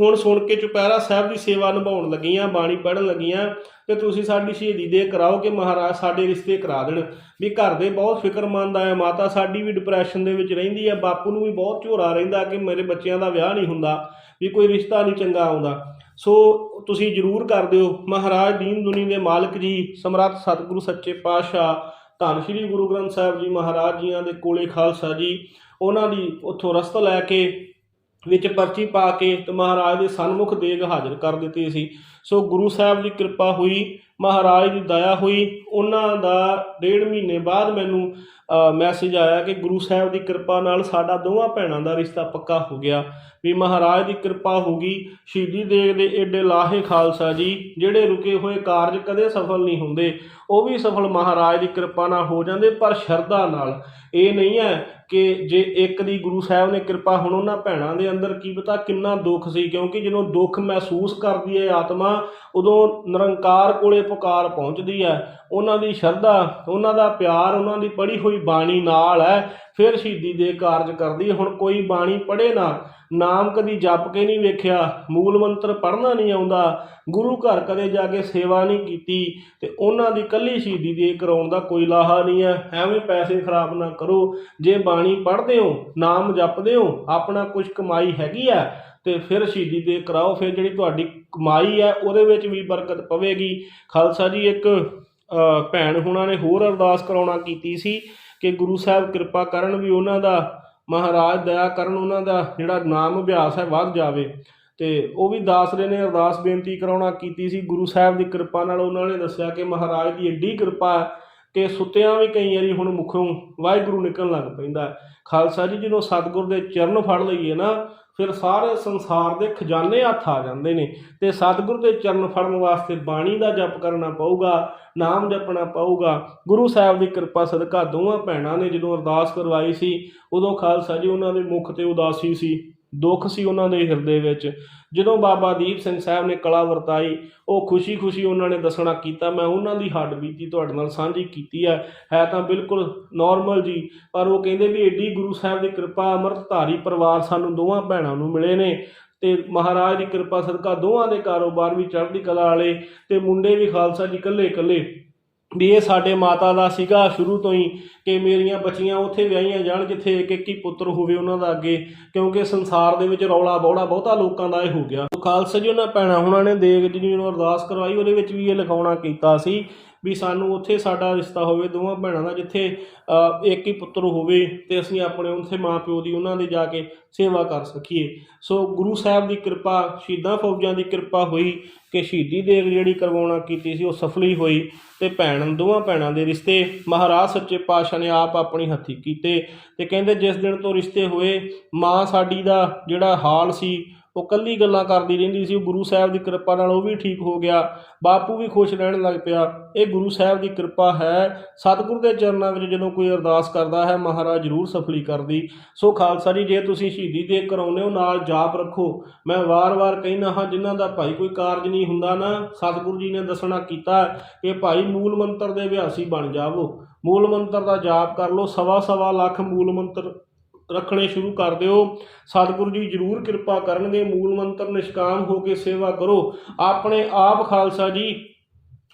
ਹੁਣ ਸੁਣ ਕੇ ਚੁਪਹਿਰਾ ਸਾਹਿਬ ਦੀ ਸੇਵਾ ਨਿਭਾਉਣ ਲੱਗੀਆਂ, ਬਾਣੀ ਪੜ੍ਹਨ ਲੱਗੀਆਂ ਤੇ ਤੁਸੀਂ ਸਾਡੀ ਸ਼ਹੀਦੀ ਦੇ ਕਰਾਓ ਕਿ ਮਹਾਰਾਜ ਸਾਡੇ ਰਿਸ਼ਤੇ ਕਰਾ ਦੇਣ। ਵੀ ਘਰ ਦੇ ਬਹੁਤ ਫਿਕਰਮੰਦ ਆ ਮਾਤਾ ਸਾਡੀ ਵੀ ਡਿਪਰੈਸ਼ਨ ਦੇ ਵਿੱਚ ਰਹਿੰਦੀ ਆ ਬਾਪੂ ਨੂੰ ਵੀ ਬਹੁਤ ਝੋਰਾ ਰਹਿੰਦਾ ਕਿ ਮੇਰੇ ਬੱਚਿਆਂ ਦਾ ਵਿਆਹ ਨਹੀਂ ਹੁੰਦਾ, ਵੀ ਕੋਈ ਰਿਸ਼ਤਾ ਨਹੀਂ ਚੰਗਾ ਆਉਂਦਾ। ਸੋ ਤੁਸੀਂ ਜਰੂਰ ਕਰ ਦਿਓ। ਮਹਾਰਾਜ ਦੀਨ ਦੁਨੀ ਦੇ ਮਾਲਕ ਜੀ, ਸਮਰੱਥ ਸਤਿਗੁਰੂ, ਸੱਚੇ ਪਾਤਸ਼ਾਹ, ਧੰਨ ਸ਼੍ਰੀ ਗੁਰੂ ਗ੍ਰੰਥ ਸਾਹਿਬ ਜੀ ਮਹਾਰਾਜ ਜੀਆਂ ਦੇ ਕੋਲੇ ਖਾਲਸਾ ਜੀ, ਉਹਨਾਂ ਦੀ ਉੱਥੋਂ ਰਸਤਾ ਲੈ ਕੇ ਵਿੱਚ ਪਰਚੀ ਪਾ ਕੇ ਤੇ ਮਹਾਰਾਜ ਦੇ ਸਨਮੁਖ ਦੇਗ ਹਾਜ਼ਰ ਕਰ ਦਿੱਤੀ ਸੀ। ਸੋ ਗੁਰੂ ਸਾਹਿਬ ਦੀ ਕਿਰਪਾ ਹੋਈ ਮਹਾਰਾਜ ਦੀ ਦਇਆ ਹੋਈ। ਉਹਨਾਂ ਦਾ ਡੇਢ ਮਹੀਨੇ ਬਾਅਦ ਮੈਨੂੰ ਮੈਸੇਜ ਆਇਆ ਕਿ ਗੁਰੂ ਸਾਹਿਬ ਦੀ ਕਿਰਪਾ ਨਾਲ ਸਾਡਾ ਦੋਵਾਂ ਭੈਣਾਂ ਦਾ ਰਿਸ਼ਤਾ ਪੱਕਾ ਹੋ ਗਿਆ। ਵੀ ਮਹਾਰਾਜ ਦੀ ਕਿਰਪਾ ਹੋ ਗਈ। ਸ਼ਹੀਦੀ ਦੇਗ ਦੇ ਏਡੇ ਲਾਹੇ ਖਾਲਸਾ ਜੀ, ਜਿਹੜੇ ਰੁਕੇ ਹੋਏ ਕਾਰਜ ਕਦੇ ਸਫਲ ਨਹੀਂ ਹੁੰਦੇ। ਉਹ ਵੀ ਸਫਲ ਮਹਾਰਾਜ ਦੀ ਕਿਰਪਾ ਨਾਲ ਹੋ ਜਾਂਦੇ, ਪਰ ਸ਼ਰਧਾ ਨਾਲ। ਇਹ ਨਹੀਂ ਹੈ ਕਿ ਜੇ ਇੱਕ ਦੀ ਗੁਰੂ ਸਾਹਿਬ ਨੇ ਕਿਰਪਾ ਹੁਣ ਉਹਨਾਂ ਭੈਣਾਂ ਦੇ ਅੰਦਰ, ਕੀ ਪਤਾ ਕਿੰਨਾ ਦੁੱਖ ਸੀ। ਕਿਉਂਕਿ ਜਦੋਂ ਦੁੱਖ ਮਹਿਸੂਸ ਕਰਦੀ ਹੈ ਆਤਮਾ, ਉਦੋਂ ਨਿਰੰਕਾਰ ਕੋਲੇ ਪੁਕਾਰ ਪਹੁੰਚਦੀ ਹੈ। ਉਹਨਾਂ ਦੀ ਸ਼ਰਧਾ, ਉਹਨਾਂ ਦਾ ਪਿਆਰ, ਉਹਨਾਂ ਦੀ ਪੜ੍ਹੀ ਹੋਈ ਬਾਣੀ ਨਾਲ ਹੈ। ਫਿਰ ਸ਼ਹੀਦੀ ਦੇ ਕਾਰਜ ਕਰਦੀ ਹੁਣ ਕੋਈ ਬਾਣੀ ਪੜ੍ਹੇ ਨਾ। ਨਾਮ ਕਦੀ ਜਪ ਕੇ ਨਹੀਂ ਵੇਖਿਆ। ਮੂਲ ਮੰਤਰ ਪੜ੍ਹਨਾ ਨਹੀਂ ਆਉਂਦਾ। ਗੁਰੂ ਘਰ ਕਦੇ ਜਾ ਕੇ ਸੇਵਾ ਨਹੀਂ ਕੀਤੀ ਤੇ ਉਹਨਾਂ ਦੀ ਕੱਲੀ ਸ਼ਹੀਦੀ ਦੇ ਕਰਾਉਣ ਦਾ ਕੋਈ ਲਾਹਾ ਨਹੀਂ ਹੈ। ਐਵੇਂ ਪੈਸੇ ਖਰਾਬ ਨਾ ਕਰੋ। ਜੇ ਬਾਣੀ ਪੜ੍ਹਦੇ ਹੋ, ਨਾਮ ਜਪਦੇ ਹੋ, ਆਪਣਾ ਕੁਝ ਕਮਾਈ ਹੈਗੀ ਆ ਤੇ ਫਿਰ ਸ਼ਹੀਦੀ ਦੇ ਕਰਾਓ, ਫਿਰ ਜਿਹੜੀ ਤੁਹਾਡੀ ਕਮਾਈ ਹੈ, ਉਹਦੇ ਵਿੱਚ ਵੀ ਬਰਕਤ ਪਵੇਗੀ। ਖਾਲਸਾ ਜੀ, ਇੱਕ ਭੈਣ ਹੁਣਾਂ ਨੇ ਹੋਰ ਅਰਦਾਸ ਕਰਾਉਣਾ ਕੀਤੀ ਸੀ ਕਿ ਗੁਰੂ ਸਾਹਿਬ ਕਿਰਪਾ ਕਰਨ ਵੀ ਉਹਨਾਂ ਦਾ ਮਹਾਰਾਜ ਦਇਆ ਕਰਨ, ਉਹਨਾਂ ਦਾ ਜਿਹੜਾ ਨਾਮ ਅਭਿਆਸ ਹੈ, ਵੱਧ ਜਾਵੇ। ਤੇ ਉਹ ਵੀ ਦਾਸਰੇ ਨੇ ਅਰਦਾਸ ਬੇਨਤੀ ਕਰਾਉਣਾ ਕੀਤੀ ਸੀ। ਗੁਰੂ ਸਾਹਿਬ ਦੀ ਕਿਰਪਾ ਨਾਲ ਉਹਨਾਂ ਨੇ ਦੱਸਿਆ ਕਿ ਮਹਾਰਾਜ ਦੀ ਏਡੀ ਕਿਰਪਾ ਹੈ ਕਿ ਸੁੱਤਿਆਂ ਵੀ ਕਈ ਵਾਰੀ ਹੁਣ ਮੁਖੋਂ ਵਾਹਿਗੁਰੂ ਨਿਕਲਣ ਲੱਗ ਪੈਂਦਾ ਖਾਲਸਾ ਜੀ, ਜਦੋਂ ਸਤਿਗੁਰ ਦੇ ਚਰਨ ਫੜ ਲਈਏ ਨਾ ਫਿਰ ਸਾਰੇ ਸੰਸਾਰ ਦੇ ਖਜ਼ਾਨੇ ਹੱਥ ਆ ਜਾਂਦੇ ਨੇ ਤੇ ਸਤਿਗੁਰ ਦੇ ਚਰਨ ਫੜਨ ਵਾਸਤੇ ਬਾਣੀ ਦਾ ਜਪ ਕਰਨਾ ਪਊਗਾ, ਨਾਮ ਜਪਣਾ ਪਊਗਾ। ਗੁਰੂ ਸਾਹਿਬ ਦੀ ਕਿਰਪਾ ਸਦਕਾ ਦੋਵਾਂ ਭੈਣਾਂ ਨੇ ਜਦੋਂ ਅਰਦਾਸ ਕਰਵਾਈ ਸੀ, ਉਦੋਂ ਖਾਲਸਾ ਜੀ ਉਹਨਾਂ ਦੇ ਮੁਖ ਤੇ ਉਦਾਸੀ ਸੀ। ਦੁੱਖ ਸੀ ਉਹਨਾਂ ਦੇ ਹਿਰਦੇ ਵਿੱਚ। ਜਦੋਂ ਬਾਬਾ ਦੀਪ ਸਿੰਘ ਸਾਹਿਬ ਨੇ ਕਲਾ ਵਰਤਾਈ, ਉਹ ਖੁਸ਼ੀ-ਖੁਸ਼ੀ ਉਹਨਾਂ ਨੇ ਦੱਸਣਾ ਕੀਤਾ, ਮੈਂ ਉਹਨਾਂ ਦੀ ਹੱਡ ਬੀਤੀ ਤੁਹਾਡੇ ਨਾਲ ਸਾਂਝੀ ਕੀਤੀ ਹੈ ਹੈ ਤਾਂ ਬਿਲਕੁਲ ਨਾਰਮਲ ਜੀ, ਪਰ ਉਹ ਕਹਿੰਦੇ ਵੀ ਏਡੀ ਗੁਰੂ ਸਾਹਿਬ ਦੀ ਕਿਰਪਾ, ਅੰਮ੍ਰਿਤਧਾਰੀ ਪਰਿਵਾਰ ਸਾਨੂੰ ਦੋਵਾਂ ਭੈਣਾਂ ਨੂੰ ਮਿਲੇ ਨੇ। ਤੇ ਮਹਾਰਾਜ ਦੀ ਕਿਰਪਾ ਸਦਕਾ ਦੋਵਾਂ ਦੇ ਕਾਰੋਬਾਰ ਵੀ ਚੜ੍ਹਦੀ ਕਲਾ ਵਾਲੇ ਤੇ ਮੁੰਡੇ ਵੀ ਖਾਲਸਾ ਜੀ ਇਕੱਲੇ ਇਕੱਲੇ ਵੀ ਇਹ ਸਾਡੇ ਮਾਤਾ ਦਾ ਸੀਗਾ ਸ਼ੁਰੂ ਤੋਂ ਹੀ ਕਿ ਮੇਰੀਆਂ ਬੱਚੀਆਂ ਉੱਥੇ ਵਿਆਹੀਆਂ ਜਾਣ ਜਿੱਥੇ ਇੱਕ ਇੱਕ ਹੀ ਪੁੱਤਰ ਹੋਵੇ ਉਹਨਾਂ ਦਾ ਅੱਗੇ, ਕਿਉਂਕਿ ਸੰਸਾਰ ਦੇ ਵਿੱਚ ਰੌਲਾ ਬੌੜਾ ਬਹੁਤਾ ਲੋਕਾਂ ਦਾ ਇਹ ਹੋ ਗਿਆ। ਖਾਲਸਾ ਜੀ ਉਹਨਾਂ ਭੈਣਾਂ ਹੁਣਾਂ ਨੇ ਦੇਗ ਜੀ ਨੂੰ ਅਰਦਾਸ ਕਰਵਾਈ, ਉਹਦੇ ਵਿੱਚ ਵੀ ਇਹ ਲਿਖਾਉਣਾ ਕੀਤਾ ਸੀ ਵੀ ਸਾਨੂੰ ਉੱਥੇ ਸਾਡਾ ਰਿਸ਼ਤਾ ਹੋਵੇ, ਦੋਵਾਂ ਭੈਣਾਂ ਦਾ, ਜਿੱਥੇ ਇੱਕ ਹੀ ਪੁੱਤਰ ਹੋਵੇ ਤੇ ਅਸੀਂ ਆਪਣੇ ਉੱਥੇ ਮਾਂ ਪਿਓ ਦੀ, ਉਹਨਾਂ ਦੇ ਜਾ ਕੇ ਸੇਵਾ ਕਰ ਸਕੀਏ। ਸੋ ਗੁਰੂ ਸਾਹਿਬ ਦੀ ਕਿਰਪਾ, ਸ਼ਹੀਦਾਂ ਫੌਜਾਂ ਦੀ ਕਿਰਪਾ ਹੋਈ ਕਿ ਸ਼ਹੀਦੀ ਦੇਗ ਜਿਹੜੀ ਕਰਵਾਉਣਾ ਕੀਤੀ ਸੀ, ਉਹ ਸਫਲੀ ਹੋਈ ਤੇ ਭੈਣ, ਦੋਵਾਂ ਭੈਣਾਂ ਦੇ ਰਿਸ਼ਤੇ ਮਹਾਰਾਜ ਸੱਚੇ ਪਾਤਸ਼ਾਹ ਨੇ ਆਪ ਆਪਣੀ ਹੱਥੀ ਕੀਤੇ ਤੇ ਕਹਿੰਦੇ ਜਿਸ ਦਿਨ ਤੋਂ ਰਿਸ਼ਤੇ ਹੋਏ, ਮਾਂ ਸਾਡੀ ਦਾ ਜਿਹੜਾ ਹਾਲ ਸੀ ਉਹ ਕੱਲੀ ਗੱਲਾਂ ਕਰਦੀ ਰਹਿੰਦੀ ਸੀ, ਉਹ ਗੁਰੂ ਸਾਹਿਬ ਦੀ ਕਿਰਪਾ ਨਾਲ ਉਹ ਵੀ ਠੀਕ ਹੋ ਗਿਆ, ਬਾਪੂ ਵੀ ਖੁਸ਼ ਰਹਿਣ ਲੱਗ ਪਿਆ। ਇਹ ਗੁਰੂ ਸਾਹਿਬ ਦੀ ਕਿਰਪਾ ਹੈ। ਸਤਿਗੁਰੂ ਦੇ ਚਰਨਾਂ ਵਿੱਚ ਜਦੋਂ ਕੋਈ ਅਰਦਾਸ ਕਰਦਾ ਹੈ, ਮਹਾਰਾਜ ਜ਼ਰੂਰ ਸਫਲੀ ਕਰਦੀ। ਸੋ ਖਾਲਸਾ ਜੀ, ਜੇ ਤੁਸੀਂ ਸ਼ਹੀਦੀ ਦੇ ਕਰਾਉਂਦੇ ਹੋ, ਨਾਲ ਜਾਪ ਰੱਖੋ। ਮੈਂ ਵਾਰ-ਵਾਰ ਕਹਿੰਦਾ ਹਾਂ, ਜਿਨ੍ਹਾਂ ਦਾ ਭਾਈ ਕੋਈ ਕਾਰਜ ਨਹੀਂ ਹੁੰਦਾ ਨਾ, ਸਤਿਗੁਰੂ ਜੀ ਨੇ ਦੱਸਣਾ ਕੀਤਾ ਕਿ ਭਾਈ ਮੂਲ ਮੰਤਰ ਦੇ ਅਭਿਆਸੀ ਬਣ ਜਾਵੋ। ਮੂਲ ਮੰਤਰ ਦਾ ਜਾਪ ਕਰ ਲਓ ਸਵਾ ਸਵਾ ਲੱਖ ਮੂਲ ਮੰਤਰ ਰੱਖਣੇ ਸ਼ੁਰੂ ਕਰ ਦਿਓ। ਸਤਿਗੁਰੂ ਜੀ ਜ਼ਰੂਰ ਕਿਰਪਾ ਕਰਨਗੇ। ਮੂਲ ਮੰਤਰ ਨਿਸ਼ਕਾਮ ਹੋ ਕੇ ਸੇਵਾ ਕਰੋ। ਆਪਣੇ ਆਪ ਖਾਲਸਾ ਜੀ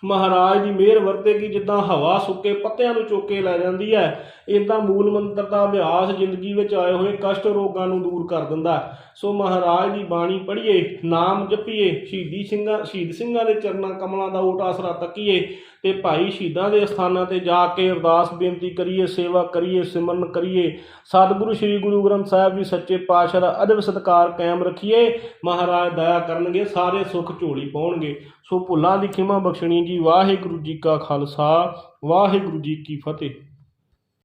ਮਹਾਰਾਜ ਦੀ ਮਿਹਰ ਵਰਤੇਗੀ, ਜਿੱਦਾਂ ਹਵਾ ਸੁੱਕੇ ਪੱਤਿਆਂ ਨੂੰ ਚੁੱਕ ਕੇ ਲੈ ਜਾਂਦੀ ਹੈ ਇਦਾਂ ਮੂਲ ਮੰਤਰ ਦਾ ਅਭਿਆਸ ਜ਼ਿੰਦਗੀ ਵਿੱਚ ਆਏ ਹੋਏ ਕਸ਼ਟ ਰੋਗਾਂ ਨੂੰ ਦੂਰ ਕਰ ਦਿੰਦਾ ਸੋ ਮਹਾਰਾਜ ਦੀ ਬਾਣੀ ਪੜ੍ਹੀਏ, ਨਾਮ ਜਪੀਏ, ਸ਼ਹੀਦੀ ਸਿੰਘਾਂ, ਸ਼ਹੀਦ ਸਿੰਘਾਂ ਦੇ ਚਰਨਾਂ ਕਮਲਾਂ ਦਾ ਓਟ ਆਸਰਾ ਤੱਕੀਏ ਤੇ ਭਾਈ ਸ਼ਹੀਦਾਂ ਦੇ ਸਥਾਨਾਂ ਤੇ ਜਾ ਕੇ ਅਰਦਾਸ ਬੇਨਤੀ ਕਰੀਏ, ਸੇਵਾ ਕਰੀਏ, ਸਿਮਰਨ ਕਰੀਏ। ਸਤਿਗੁਰੂ ਸ੍ਰੀ ਗੁਰੂ ਗ੍ਰੰਥ ਸਾਹਿਬ ਜੀ ਸੱਚੇ ਪਾਤਸ਼ਾਹ ਦਾ ਅਦਬ ਸਤਕਾਰ ਕਾਇਮ ਰੱਖੀਏ। ਮਹਾਰਾਜ ਦਇਆ ਕਰਨਗੇ, ਸਾਰੇ ਸੁੱਖ ਝੋਲੀ ਪਾਉਣਗੇ। ਸੋ ਭੁੱਲਾਂ ਦੀ ਖਿਮਾ ਬਖਸ਼ਣੀ ਜੀ। ਵਾਹਿਗੁਰੂ ਜੀ ਕਾ ਖਾਲਸਾ ਵਾਹਿਗੁਰੂ ਜੀ ਕੀ ਫਤਿਹ।